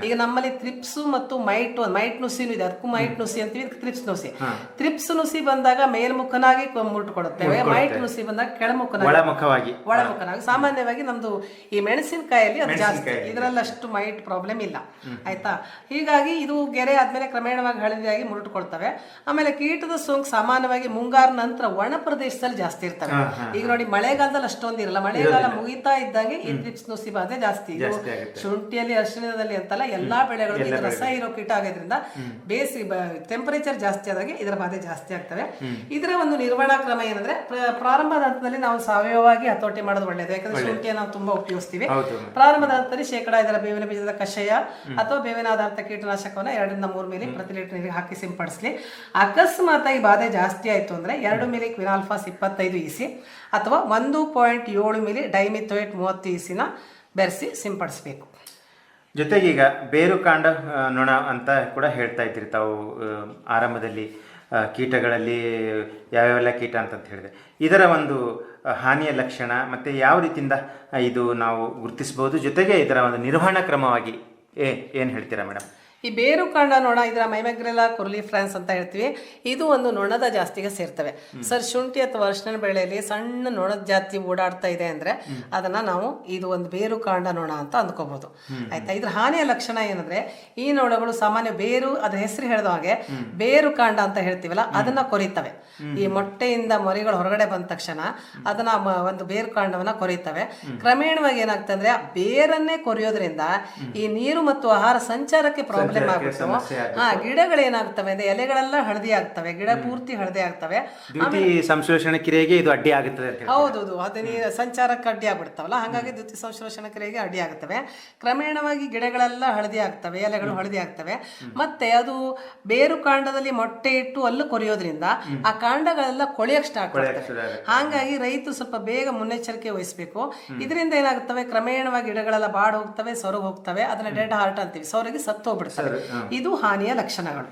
ಈಗ ನಮ್ಮಲ್ಲಿ ತ್ರಿಪ್ಸ್ ಮತ್ತು ಮೈಟ್ ಮೈಟ್ ನುಸಿನೂ ಇದೆ ಅದಕ್ಕೂ ಮೈಟ್ ನುಸಿ ಅಂತೀವಿ ತ್ರಿಪ್ಸ್ ನುಸಿ. ತ್ರಿಪ್ಸ್ ನುಸಿ ಬಂದಾಗ ಮೇಲ್ಮುಖನಾಗಿ ಮುರುಟ್ಕೊಡುತ್ತೇವೆ ಮೈಟ್ ನುಸಿ ಬಂದಾಗ ಕೆಳಮುಖನಾಗಿ. ಒಳಮುಖವಾಗಿ. ಒಳಮುಖನಾಗಿ. ಸಾಮಾನ್ಯವಾಗಿ ನಮ್ದು ಈ ಮೆಣಸಿನಕಾಯಲ್ಲಿ ಅದು ಜಾಸ್ತಿ. ಇದರಲ್ಲಿ ಅಷ್ಟು ಮೈಟ್ ಪ್ರಾಬ್ಲಮ್ ಇಲ್ಲ. ಆಯ್ತಾ? ಹೀಗಾಗಿ ಇದು ಗೆರೆ ಆದ್ಮೇಲೆ ಕ್ರಮೇಣವಾಗಿ ಹಳದಿಯಾಗಿ ಮುರುಟ್ಕೊಳ್ತವೆ. ಆಮೇಲೆ ಕೀಟದ ಸೋಂಕು ಸಾಮಾನ್ಯವಾಗಿ ಮುಂಗಾರ ನಂತರ ಒಣ ಪ್ರದೇಶದಲ್ಲಿ ಜಾಸ್ತಿ ಇರ್ತವೆ. ಈಗ ನೋಡಿ ಮಳೆಗಾಲದಲ್ಲಿ ಅಷ್ಟೊಂದು ಇರಲ್ಲ. ಮಳೆಗಾಲ ಮುಗಿತಾ ಇದ್ದಂಗೆ ನುಸಿ ಬಾಧೆ ಜಾಸ್ತಿ. ಇದು ಶುಂಠಿಯಲ್ಲಿ ಅಶ್ವಿನದಲ್ಲಿ ಅಂತಲ್ಲ ಎಲ್ಲಾ ಬೆಳೆಗಳಲ್ಲಿ ರಸ ಇರೋ ಕೀಟ ಆಗೋದ್ರಿಂದ ಬೇಸಿ ಟೆಂಪರೇಚರ್ ಜಾಸ್ತಿ ಆದಾಗ ಇದರ ಬಾಧೆ ಜಾಸ್ತಿ ಆಗ್ತವೆ. ಇದರ ಒಂದು ನಿರ್ವಹಣಾ ಕ್ರಮ ಏನಂದ್ರೆ ಪ್ರ- ಪ್ರಾರಂಭದ ಹಂತದಲ್ಲಿ ನಾವು ಸಾವಯವವಾಗಿ ಹತೋಟಿ ಮಾಡೋದು ಒಳ್ಳೆಯದು ಯಾಕಂದ್ರೆ ಶುಂಠಿಯನ್ನು ನಾವು ತುಂಬಾ ಉಪಯೋಗಿಸ್ತೀವಿ. ಪ್ರಾರಂಭದ ಹಂತದಲ್ಲಿ ಶೇಕಡಾ ಇದರ ಬೇವಿನ ಬೀಜದ ಕಷಾಯ ಅಥವಾ ಬೇವಿನ ಆಧಾರಿತ ಕೀಟನಾಶಕವನ್ನ ಎರಡರಿಂದ ಮೂರು ಮಿಲಿ ಪ್ರತಿ ಲೀಟರ್ ನೀರಿಗೆ ಹಾಕಿ ಸಿಂಪಡಿಸಲಿ. ಅಕಸ್ಮಾತ್ ಈ ಬಾಧೆ ಜಾಸ್ತಿ ಆಯಿತು ಅಂದರೆ ಎರಡು ಮಿಲಿ ಕ್ವಿನಾಲ್ಫಾಸ್ ಇಪ್ಪತ್ತೈದು ಇಸಿ ಅಥವಾ ಒಂದು ಪಾಯಿಂಟ್ ಏಳು ಮಿಲಿ ಡೈಮಿಥೋಯೇಟ್ ಮೂವತ್ತು ಇಸಿನ ಬೆರೆಸಿ ಸಿಂಪಡಿಸಬೇಕು. ಜೊತೆಗೆ ಈಗ ಬೇರು ಕಾಂಡ ನೊಣ ಅಂತ ಕೂಡ ಹೇಳ್ತಾ ಇದ್ದೀರಿ ತಾವು ಆರಂಭದಲ್ಲಿ ಕೀಟಗಳಲ್ಲಿ ಯಾವ್ಯಾವೆಲ್ಲ ಕೀಟ ಅಂತಂತ ಹೇಳಿದೆ ಇದರ ಒಂದು ಹಾನಿಯ ಲಕ್ಷಣ ಮತ್ತು ಯಾವ ರೀತಿಯಿಂದ ಇದು ನಾವು ಗುರುತಿಸ್ಬೋದು? ಜೊತೆಗೆ ಇದರ ಒಂದು ನಿರ್ವಹಣಾ ಕ್ರಮವಾಗಿ ಏ ಏನು ಹೇಳ್ತೀರಾ ಮೇಡಮ್ ಈ ಬೇರು ಕಾಂಡ ನೊಣ ಇದರ ಮೈಮಗ್ರೆಲ್ಲ ಕುರ್ಲಿ ಫ್ರಾನ್ಸ್ ಅಂತ ಹೇಳ್ತೀವಿ. ಇದು ಒಂದು ನೊಣದ ಜಾಸ್ತಿಗೆ ಸೇರ್ತವೆ. ಸರ್ ಶುಂಠಿ ಅಥವಾ ಅರ್ಶಿನ ಬೆಳೆಯಲ್ಲಿ ಸಣ್ಣ ನೊಣದ ಜಾತಿ ಓಡಾಡ್ತಾ ಇದೆ ಅಂದ್ರೆ ಅದನ್ನ ನಾವು ಇದು ಒಂದು ಬೇರು ಕಾಂಡ ನೊಣ ಅಂತ ಅಂದ್ಕೋಬಹುದು ಆಯ್ತಾ? ಇದ್ರ ಹಾನಿಯ ಲಕ್ಷಣ ಏನಂದ್ರೆ ಈ ನೊಣಗಳು ಸಾಮಾನ್ಯ ಬೇರು ಅದ್ರ ಹೆಸರು ಹೇಳಿದ ಹಾಗೆ ಬೇರು ಕಾಂಡ ಅಂತ ಹೇಳ್ತೀವಲ್ಲ ಅದನ್ನ ಕೊರಿತವೆ. ಈ ಮೊಟ್ಟೆಯಿಂದ ಮರಿಗಳು ಹೊರಗಡೆ ಬಂದ ತಕ್ಷಣ ಅದನ್ನ ಒಂದು ಬೇರು ಕಾಂಡವನ್ನ ಕೊರಿತವೆ. ಕ್ರಮೇಣವಾಗಿ ಏನಾಗ್ತಂದ್ರೆ ಆ ಬೇರನ್ನೇ ಕೊರಿಯೋದ್ರಿಂದ ಈ ನೀರು ಮತ್ತು ಆಹಾರ ಸಂಚಾರಕ್ಕೆ ಪ್ರಾಬ್ಲಮ್ ಆಗ್ಬಿಟ್ಟು ಹಾ ಗಿಡಗಳು ಏನಾಗ್ತವೆ? ಅಂದ್ರೆ ಎಲೆಗಳೆಲ್ಲ ಹಳದಿ ಆಗ್ತವೆ ಗಿಡ ಪೂರ್ತಿ ಹಳದಿ ಆಗ್ತವೆ. ದ್ಯುತಿ ಸಂಶ್ಲೇಷಣ ಕ್ರಿಯೆಗೆ ಇದು ಅಡ್ಡಿ ಆಗುತ್ತದೆ ಹೌದೌದು ಅದೇ ನೀರು ಸಂಚಾರಕ್ಕೆ ಅಡ್ಡಿ ಆಗ್ಬಿಡ್ತಾವಲ್ಲ? ಹಾಗಾಗಿ ದ್ಯುತಿ ಸಂಶ್ಲೇಷಣ ಕ್ರಿಯೆಗೆ ಅಡ್ಡಿ ಆಗ್ತವೆ. ಕ್ರಮೇಣವಾಗಿ ಗಿಡಗಳೆಲ್ಲ ಹಳದಿ ಆಗ್ತವೆ ಎಲೆಗಳು ಹಳದಿ ಆಗ್ತವೆ. ಮತ್ತೆ ಅದು ಬೇರು ಕಾಂಡದಲ್ಲಿ ಮೊಟ್ಟೆ ಇಟ್ಟು ಅಲ್ಲೂ ಕೊರೆಯೋದ್ರಿಂದ ಆ ಕಾಂಡಗಳೆಲ್ಲ ಕೊಳೆಯಕ್ಕೆ ಸ್ಟಾರ್ಟ್ ಮಾಡ್ತವೆ ಹಾಗಾಗಿ ರೈತರು ಸ್ವಲ್ಪ ಬೇಗ ಮುನ್ನೆಚ್ಚರಿಕೆ ವಹಿಸಬೇಕು. ಇದರಿಂದ ಏನಾಗುತ್ತವೆ ಕ್ರಮೇಣವಾಗಿ ಗಿಡಗಳೆಲ್ಲ ಬಾಡ್ ಹೋಗ್ತವೆ ಸೊರಗ್ ಹೋಗ್ತವೆ ಅದನ್ನ ಡೆಡ್ ಹಾರ್ಟ್ ಅಂತೀವಿ. ಸೊರಗಿ ಸತ್ತು ಹೋಗ್ಬಿಡ್ತವೆ ಇದು ಹಾನಿಯ ಲಕ್ಷಣಗಳು.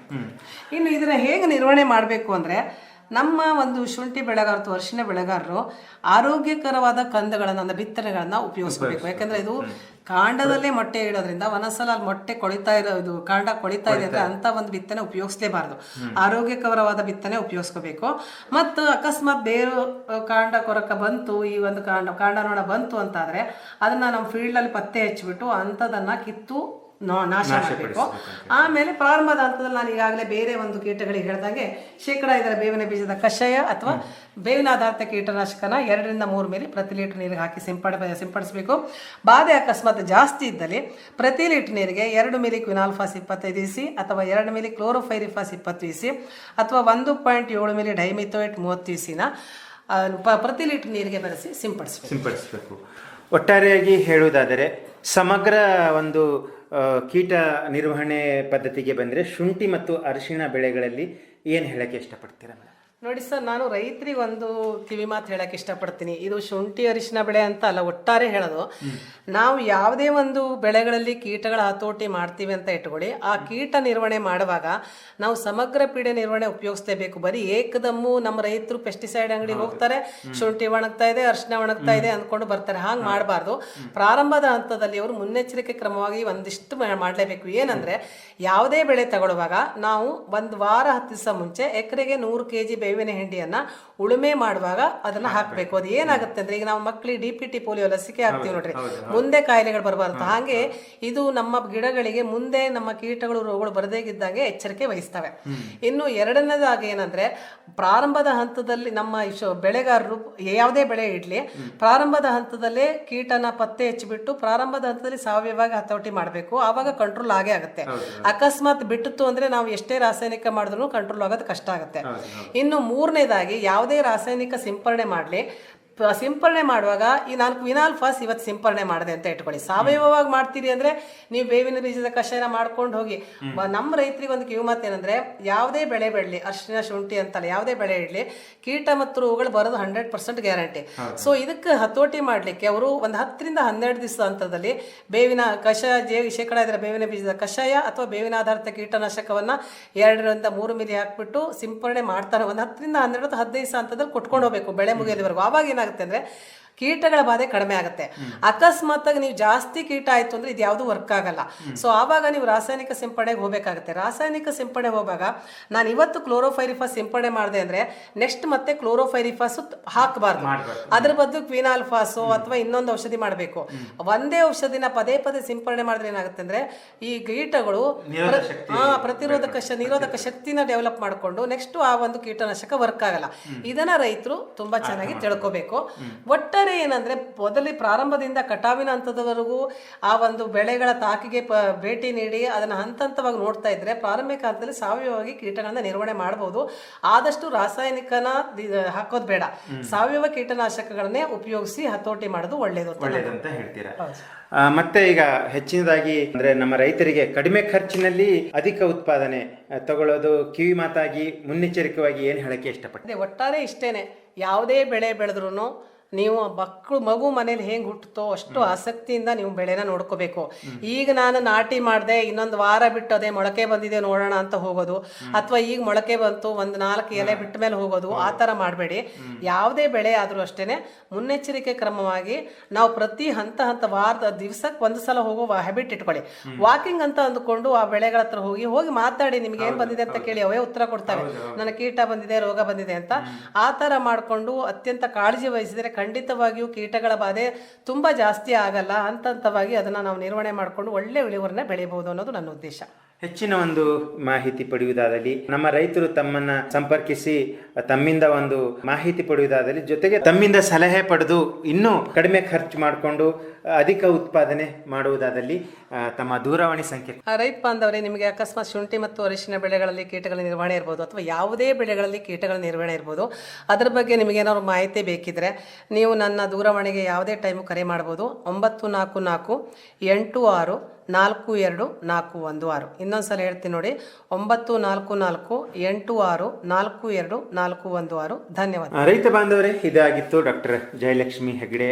ಇನ್ನು ಇದನ್ನ ಹೇಗೆ ನಿರ್ವಹಣೆ ಮಾಡಬೇಕು ಅಂದ್ರೆ ನಮ್ಮ ಒಂದು ಶುಂಠಿ ಬೆಳೆಗಾರ ಅಥವಾ ಅರಿಶಿನ ಬೆಳೆಗಾರರು ಆರೋಗ್ಯಕರವಾದ ಕಂದಗಳನ್ನು ಅಂದ್ರೆ ಬಿತ್ತನೆಗಳನ್ನ ಉಪಯೋಗಿಸಬೇಕು ಯಾಕಂದ್ರೆ ಇದು ಕಾಂಡದಲ್ಲೇ ಮೊಟ್ಟೆ ಇಡೋದ್ರಿಂದ ಒಂದೊಂದ್ಸಲ ಅಲ್ಲಿ ಮೊಟ್ಟೆ ಕೊಳಿತಾ ಇರೋ ಇದು ಕಾಂಡ ಕೊಳಿತಾ ಇದೆ ಅಂದ್ರೆ ಅಂತ ಒಂದು ಬಿತ್ತನೆ ಉಪಯೋಗಿಸಲೇಬಾರ್ದು. ಆರೋಗ್ಯಕರವಾದ ಬಿತ್ತನೆ ಉಪಯೋಗಿಸ್ಕೋಬೇಕು. ಮತ್ತು ಅಕಸ್ಮಾತ್ ಬೇರು ಕಾಂಡ ಕೊರಕ ಬಂತು ಈ ಒಂದು ಕಾಂಡ ಕಾಂಡ ನೋಡ ಬಂತು ಅಂತಾದ್ರೆ ಅದನ್ನ ನಮ್ಮ ಫೀಲ್ಡ್ ಅಲ್ಲಿ ಪತ್ತೆ ಹಚ್ಚಿಬಿಟ್ಟು ಅಂತದನ್ನ ಕಿತ್ತು ನಾಶ ಮಾಡಬೇಕು. ಆಮೇಲೆ ಪ್ರಾರಂಭದ ಹಂತದಲ್ಲಿ ನಾನು ಈಗಾಗಲೇ ಬೇರೆ ಒಂದು ಕೀಟಗಳಿಗೆ ಹೇಳ್ದಂಗೆ ಶೇಕಡ ಇದರ ಬೇವಿನ ಬೀಜದ ಕಷಾಯ ಅಥವಾ ಬೇವಿನ ಆಧಾರಿತ ಕೀಟನಾಶಕನ ಎರಡರಿಂದ ಮೂರು ಮೇಲೆ ಪ್ರತಿ ಲೀಟರ್ ನೀರಿಗೆ ಹಾಕಿ ಸಿಂಪಡ ಸಿಂಪಡಿಸಬೇಕು. ಬಾಧೆ ಅಕಸ್ಮಾತ್ ಜಾಸ್ತಿ ಇದ್ದಲ್ಲಿ ಪ್ರತಿ ಲೀಟರ್ ನೀರಿಗೆ ಎರಡು ಮಿಲಿ ಕ್ವಿನಾಲ್ಫಾಸ್ ಇಪ್ಪತ್ತೈದು ಇಸಿ ಅಥವಾ ಎರಡು ಮಿಲಿ ಕ್ಲೋರೋಫೈರಿಫಾಸ್ ಇಪ್ಪತ್ತು ಇಸಿ ಅಥವಾ ಒಂದು ಪಾಯಿಂಟ್ ಏಳು ಮಿಲಿ ಡೈಮಿಥೋಯೇಟ್ ಮೂವತ್ತು ಇಸಿನ ಪ್ರತಿ ಲೀಟರ್ ನೀರಿಗೆ ಬೆರೆಸಿ ಸಿಂಪಡಿಸಬೇಕು. ಸಿಂಪಡಿಸಬೇಕು. ಒಟ್ಟಾರೆಯಾಗಿ ಹೇಳುವುದಾದರೆ ಸಮಗ್ರ ಒಂದು ಕೀಟ ನಿರ್ವಹಣೆ ಪದ್ಧತಿಗೆ ಬಂದರೆ ಶುಂಠಿ ಮತ್ತು ಅರಿಶಿಣ ಬೆಳೆಗಳಲ್ಲಿ ಏನು ಹೇಳೋಕ್ಕೆ ಇಷ್ಟಪಡ್ತೀರಾ ಮೇಡಮ್? ನೋಡಿ ಸರ್ ನಾನು ರೈತರಿಗೆ ಒಂದು ಕಿವಿ ಮಾತು ಹೇಳಕ್ಕೆ ಇಷ್ಟಪಡ್ತೀನಿ. ಇದು ಶುಂಠಿ ಅರಿಶಿನ ಬೆಳೆ ಅಂತ ಅಲ್ಲ ಒಟ್ಟಾರೆ ಹೇಳೋದು. ನಾವು ಯಾವುದೇ ಒಂದು ಬೆಳೆಗಳಲ್ಲಿ ಕೀಟಗಳ ಹತೋಟಿ ಮಾಡ್ತೀವಿ ಅಂತ ಇಟ್ಕೊಳ್ಳಿ. ಆ ಕೀಟ ನಿರ್ವಹಣೆ ಮಾಡುವಾಗ ನಾವು ಸಮಗ್ರ ಪೀಡೆ ನಿರ್ವಹಣೆ ಉಪಯೋಗಿಸ್ತೇಬೇಕು ಬರೀ ಏಕದಮ್ಮು ನಮ್ಮ ರೈತರು ಪೆಸ್ಟಿಸೈಡ್ ಅಂಗಡಿಗೆ ಹೋಗ್ತಾರೆ ಶುಂಠಿ ಒಣಗ್ತಾ ಇದೆ ಅರಿಶಿನ ಒಣಗ್ತಾ ಇದೆ ಅಂದ್ಕೊಂಡು ಬರ್ತಾರೆ. ಹಾಗೆ ಮಾಡಬಾರ್ದು. ಪ್ರಾರಂಭದ ಹಂತದಲ್ಲಿ ಅವರು ಮುನ್ನೆಚ್ಚರಿಕೆ ಕ್ರಮವಾಗಿ ಒಂದಿಷ್ಟು ಮಾಡಲೇಬೇಕು. ಏನಂದ್ರೆ ಯಾವುದೇ ಬೆಳೆ ತಗೊಳ್ಳುವಾಗ ನಾವು ಒಂದು ವಾರ ಹತ್ತು ದಿವಸ ಮುಂಚೆ ಎಕರೆಗೆ ನೂರು ಕೆ ಜಿ ಬೇವಿನ ಹಿಂಡಿಯನ್ನ ಉಳುಮೆ ಮಾಡುವಾಗ ಅದನ್ನ ಹಾಕಬೇಕು. ಅದು ಏನಾಗುತ್ತೆ ಅಂದ್ರೆ ಈಗ ನಾವು ಮಕ್ಕಳಿಗೆ ಡಿ ಪಿ ಟಿ ಪೋಲಿಯೋ ಲಸಿಕೆ ಹಾಕ್ತೀವಿ ನೋಡ್ರಿ. ಮುಂದೆ ಕಾಯಿಲೆಗಳು ಬರಬಾರ್ದು. ಹಾಗೆ ಇದು ನಮ್ಮ ಗಿಡಗಳಿಗೆ ಮುಂದೆ ನಮ್ಮ ಕೀಟಗಳು ರೋಗಗಳು ಬರದೇ ಇದ್ದಂಗೆ ಎಚ್ಚರಿಕೆ ವಹಿಸ್ತವೆ. ಇನ್ನು ಎರಡನೇದಾಗಿ ಏನಂದ್ರೆ ಪ್ರಾರಂಭದ ಹಂತದಲ್ಲಿ ನಮ್ಮ ಬೆಳೆಗಾರರು ಯಾವುದೇ ಬೆಳೆ ಇಡ್ಲಿ ಪ್ರಾರಂಭದ ಹಂತದಲ್ಲೇ ಕೀಟನ ಪತ್ತೆ ಹಚ್ಚಿಬಿಟ್ಟು ಪ್ರಾರಂಭದ ಹಂತದಲ್ಲಿ ಸಾವಯವವಾಗಿ ಹತೋಟಿ ಮಾಡಬೇಕು. ಆವಾಗ ಕಂಟ್ರೋಲ್ ಆಗೇ ಆಗುತ್ತೆ. ಅಕಸ್ಮಾತ್ ಬಿಟ್ಟಿತ್ತು ಅಂದ್ರೆ ನಾವು ಎಷ್ಟೇ ರಾಸಾಯನಿಕ ಮಾಡಿದ್ರು ಕಂಟ್ರೋಲ್ ಆಗೋದು ಕಷ್ಟ ಆಗುತ್ತೆ. ಇನ್ನು ಮೂರನೇದಾಗಿ ಯಾವುದೇ ರಾಸಾಯನಿಕ ಸಿಂಪರಣೆ ಮಾಡಲಿ. ಸಿಂಪರಣೆ ಮಾಡುವಾಗ ಈ ನಾನು ವಿನಾಲ್ ಫಾಸ್ ಇವತ್ತು ಸಿಂಪರಣೆ ಮಾಡಿದೆ ಅಂತ ಇಟ್ಕೊಳ್ಳಿ. ಸಾವಯವವಾಗಿ ಮಾಡ್ತೀರಿ ಅಂದ್ರೆ ನೀವು ಬೇವಿನ ಬೀಜದ ಕಷಾಯನ ಮಾಡ್ಕೊಂಡು ಹೋಗಿ. ನಮ್ಮ ರೈತರಿಗೆ ಒಂದು ಕಿವಿ ಮಾತು ಏನಂದ್ರೆ ಯಾವುದೇ ಬೆಳೆ ಬೆಳಲಿ ಅರ್ಶಿನ ಶುಂಠಿ ಅಂತಲ್ಲ ಯಾವುದೇ ಬೆಳೆ ಇಡಲಿ ಕೀಟ ಮತ್ತು ರೋಗಗಳು ಬರೋದು ಹಂಡ್ರೆಡ್ ಪರ್ಸೆಂಟ್ ಗ್ಯಾರಂಟಿ ಸೊ ಇದಕ್ಕೆ ಹತೋಟಿ ಮಾಡಲಿಕ್ಕೆ ಅವರು ಒಂದು ಹತ್ತರಿಂದ ಹನ್ನೆರಡು ದಿವಸ ಹಂತದಲ್ಲಿ ಬೇವಿನ ಕಷಾಯ ಜೇ ಶೇಕಡ ಇದ್ರೆ ಬೇವಿನ ಬೀಜದ ಕಷಾಯ ಅಥವಾ ಬೇವಿನ ಆಧಾರಿತ ಕೀಟನಾಶಕವನ್ನ ಎರಡರಿಂದ ಮೂರು ಮಿಲಿ ಹಾಕ್ಬಿಟ್ಟು ಸಿಂಪರಣೆ ಮಾಡ್ತಾರೆ ಒಂದು ಹತ್ತರಿಂದ ಹನ್ನೆರಡು ಹದಿನೈದು ಹಂತದಲ್ಲಿ ಕೊಟ್ಕೊಂಡು ಹೋಗಬೇಕು ಬೆಳೆ ಮುಗಿಯೋದವರೆಗೂ. ಆವಾಗ ಏನಾಗುತ್ತೆ ಅಂದ್ರೆ ಕೀಟಗಳ ಬಾಧೆ ಕಡಿಮೆ ಆಗುತ್ತೆ. ಅಕಸ್ಮಾತ್ ಆಗಿ ನೀವು ಜಾಸ್ತಿ ಕೀಟ ಆಯ್ತು ಅಂದ್ರೆ ಇದು ಯಾವುದು ವರ್ಕ್ ಆಗಲ್ಲ ಸೊ ಆವಾಗ ನೀವು ರಾಸಾಯನಿಕ ಸಿಂಪಡಣೆಗೆ ಹೋಗಬೇಕಾಗುತ್ತೆ. ರಾಸಾಯನಿಕ ಸಿಂಪಡಣೆ ಹೋಗುವಾಗ ನಾನು ಇವತ್ತು ಕ್ಲೋರೋಫೈರಿಫಾಸ್ ಸಿಂಪಡಣೆ ಮಾಡಿದೆ ಅಂದ್ರೆ ನೆಕ್ಸ್ಟ್ ಮತ್ತೆ ಕ್ಲೋರೋಫೈರಿಫಾಸ್ ಹಾಕಬಾರ್ದು. ಅದ್ರ ಬದಲು ಕ್ವಿನಾಲ್ಫಾಸು ಅಥವಾ ಇನ್ನೊಂದು ಔಷಧಿ ಮಾಡಬೇಕು. ಒಂದೇ ಔಷಧಿನ ಪದೇ ಪದೇ ಸಿಂಪಡಣೆ ಮಾಡಿದ್ರೆ ಏನಾಗುತ್ತೆ ಅಂದ್ರೆ ಈ ಕೀಟಗಳು ಪ್ರ- ಪ್ರತಿರೋಧಕ ಶ ನಿರೋಧಕ ಶಕ್ತಿನ ಡೆವಲಪ್ ಮಾಡಿಕೊಂಡು ನೆಕ್ಸ್ಟ್ ಆ ಒಂದು ಕೀಟನಾಶಕ ವರ್ಕ್ ಆಗಲ್ಲ. ಇದನ್ನ ರೈತರು ತುಂಬಾ ಚೆನ್ನಾಗಿ ತಿಳ್ಕೊಬೇಕು. ಒಟ್ಟಾರೆ ಒಟ್ಟಾರೆ ಏನಂದ್ರೆ ಮೊದಲೇ ಪ್ರಾರಂಭದಿಂದ ಕಟಾವಿನ ಹಂತದವರೆಗೂ ಆ ಒಂದು ಬೆಳೆಗಳ ತಾಕಿಗೆ ಪ ಭೇಟಿ ನೀಡಿ ಅದನ್ನ ಹಂತ ಹಂತವಾಗಿ ನೋಡ್ತಾ ಇದ್ರೆ ಪ್ರಾರಂಭಿಕ ಹಂತದಲ್ಲಿ ಸಾವಯವವಾಗಿ ಕೀಟಗಳನ್ನ ನಿರ್ವಹಣೆ ಮಾಡಬಹುದು. ಆದಷ್ಟು ರಾಸಾಯನಿಕನ ಹಾಕೋದು ಬೇಡ. ಸಾವಯವ ಕೀಟನಾಶಕಗಳನ್ನೇ ಉಪಯೋಗಿಸಿ ಹತೋಟಿ ಮಾಡೋದು ಒಳ್ಳೇದು ಅಂತ ಹೇಳ್ತೀರಾ? ಮತ್ತೆ ಈಗ ಹೆಚ್ಚಿನದಾಗಿ ಅಂದ್ರೆ ನಮ್ಮ ರೈತರಿಗೆ ಕಡಿಮೆ ಖರ್ಚಿನಲ್ಲಿ ಅಧಿಕ ಉತ್ಪಾದನೆ ತಗೊಳ್ಳೋದು ಕಿವಿ ಮಾತಾಗಿ ಮುನ್ನೆಚ್ಚರಿಕೆಯಾಗಿ ಏನು ಹೇಳಕ್ಕೆ ಇಷ್ಟಪಡ್ತೀನಿ ಒಟ್ಟಾರೆ ಇಷ್ಟೇನೆ. ಯಾವುದೇ ಬೆಳೆ ಬೆಳೆದ್ರೂ ನೀವು ಮಕ್ಕಳು ಮಗು ಮನೇಲಿ ಹೆಂಗೆ ಹುಟ್ಟುತ್ತೋ ಅಷ್ಟು ಆಸಕ್ತಿಯಿಂದ ನೀವು ಬೆಳೆನ ನೋಡ್ಕೋಬೇಕು. ಈಗ ನಾನು ನಾಟಿ ಮಾಡಿದೆ ಇನ್ನೊಂದು ವಾರ ಬಿಟ್ಟು ಅದೇ ಮೊಳಕೆ ಬಂದಿದೆ ನೋಡೋಣ ಅಂತ ಹೋಗೋದು. ಅಥವಾ ಈಗ ಮೊಳಕೆ ಬಂತು ಒಂದು ನಾಲ್ಕು ಎಲೆ ಬಿಟ್ಟ ಮೇಲೆ ಹೋಗೋದು ಆ ಥರ ಮಾಡಬೇಡಿ. ಯಾವುದೇ ಬೆಳೆ ಆದರೂ ಅಷ್ಟೇ ಮುನ್ನೆಚ್ಚರಿಕೆ ಕ್ರಮವಾಗಿ ನಾವು ಪ್ರತಿ ಹಂತ ಹಂತ ವಾರದ ದಿವಸಕ್ಕೆ ಒಂದು ಸಲ ಹೋಗೋ ಹ್ಯಾಬಿಟ್ ಇಟ್ಕೊಳ್ಳಿ. ವಾಕಿಂಗ್ ಅಂತ ಅಂದ್ಕೊಂಡು ಆ ಬೆಳೆಗಳ ಹತ್ರ ಹೋಗಿ ಹೋಗಿ ಮಾತಾಡಿ ನಿಮ್ಗೆ ಏನು ಬಂದಿದೆ ಅಂತ ಕೇಳಿ ಅವೇ ಉತ್ತರ ಕೊಡ್ತಾರೆ. ನನ್ನ ಕೀಟ ಬಂದಿದೆ ರೋಗ ಬಂದಿದೆ ಅಂತ ಆ ಥರ ಮಾಡಿಕೊಂಡು ಅತ್ಯಂತ ಕಾಳಜಿ ವಹಿಸಿದರೆ ಖಂಡಿತವಾಗಿಯೂ ಕೀಟಗಳ ಬಾಧೆ ತುಂಬ ಜಾಸ್ತಿ ಆಗಲ್ಲ ಹಂತ ಹಂತವಾಗಿ ಅದನ್ನ ನಾವು ನಿರ್ವಹಣೆ ಮಾಡಿಕೊಂಡು ಒಳ್ಳೆ ಇಳುವರನ್ನ ಬೆಳಿಬೋದು ಅನ್ನೋದು ನನ್ನ ಉದ್ದೇಶ. ಹೆಚ್ಚಿನ ಒಂದು ಮಾಹಿತಿ ಪಡೆಯುವುದಾದಲ್ಲಿ ನಮ್ಮ ರೈತರು ತಮ್ಮನ್ನ ಸಂಪರ್ಕಿಸಿ, ತಮ್ಮಿಂದ ಒಂದು ಮಾಹಿತಿ ಪಡೆಯುವುದಾದಲ್ಲಿ ಜೊತೆಗೆ ತಮ್ಮಿಂದ ಸಲಹೆ ಪಡೆದು ಇನ್ನೂ ಕಡಿಮೆ ಖರ್ಚು ಮಾಡಿಕೊಂಡು, ಅಧಿಕ ಉತ್ಪಾದನೆ ಮಾಡುವುದಾದಲ್ಲಿ ತಮ್ಮ ದೂರವಾಣಿ ಸಂಖ್ಯೆ. ರೈತ ಬಾಂಧವರೇ, ನಿಮಗೆ ಅಕಸ್ಮಾತ್ ಶುಂಠಿ ಮತ್ತು ಅರಿಶಿನ ಬೆಳೆಗಳಲ್ಲಿ ಕೀಟಗಳ ನಿರ್ವಹಣೆ ಇರ್ಬೋದು ಅಥವಾ ಯಾವುದೇ ಬೆಳೆಗಳಲ್ಲಿ ಕೀಟಗಳ ನಿರ್ವಹಣೆ ಇರ್ಬೋದು, ಅದರ ಬಗ್ಗೆ ನಿಮಗೆ ಏನಾದ್ರು ಮಾಹಿತಿ ಬೇಕಿದ್ರೆ ನೀವು ನನ್ನ ದೂರವಾಣಿಗೆ ಯಾವುದೇ ಟೈಮು ಕರೆ ಮಾಡ್ಬೋದು. ಒಂಬತ್ತು ನಾಲ್ಕು ನಾಲ್ಕು ಎಂಟು ಆರು ನಾಲ್ಕು ಎರಡು ನಾಲ್ಕು ಒಂದು ಆರು. ಇನ್ನೊಂದು ಸಲ ಹೇಳ್ತೀನಿ ನೋಡಿ. ಒಂಬತ್ತು ನಾಲ್ಕು ನಾಲ್ಕು ಎಂಟು ಆರು ನಾಲ್ಕು ಎರಡು ನಾಲ್ಕು ಒಂದು ಆರು. ಧನ್ಯವಾದ. ರೈತ ಬಾಂಧವರೇ, ಇದಾಗಿತ್ತು ಡಾಕ್ಟರ್ ಜಯಲಕ್ಷ್ಮಿ ಹೆಗಡೆ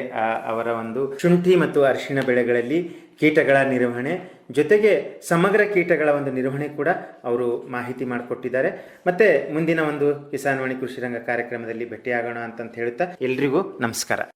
ಅವರ ಒಂದು ಶುಂಠಿ ಮತ್ತು ಅರಿಶಿಣ ಬೆಳೆಗಳಲ್ಲಿ ಕೀಟಗಳ ನಿರ್ವಹಣೆ. ಜೊತೆಗೆ ಸಮಗ್ರ ಕೀಟಗಳ ಒಂದು ನಿರ್ವಹಣೆ ಕೂಡ ಅವರು ಮಾಹಿತಿ ಮಾಡಿಕೊಟ್ಟಿದ್ದಾರೆ. ಮತ್ತೆ ಮುಂದಿನ ಒಂದು ಕಿಸಾನ್ವಾಣಿ ಕೃಷಿ ರಂಗ ಕಾರ್ಯಕ್ರಮದಲ್ಲಿ ಭೇಟಿಯಾಗೋಣ ಅಂತಂತ ಹೇಳುತ್ತಾ ಎಲ್ರಿಗೂ ನಮಸ್ಕಾರ.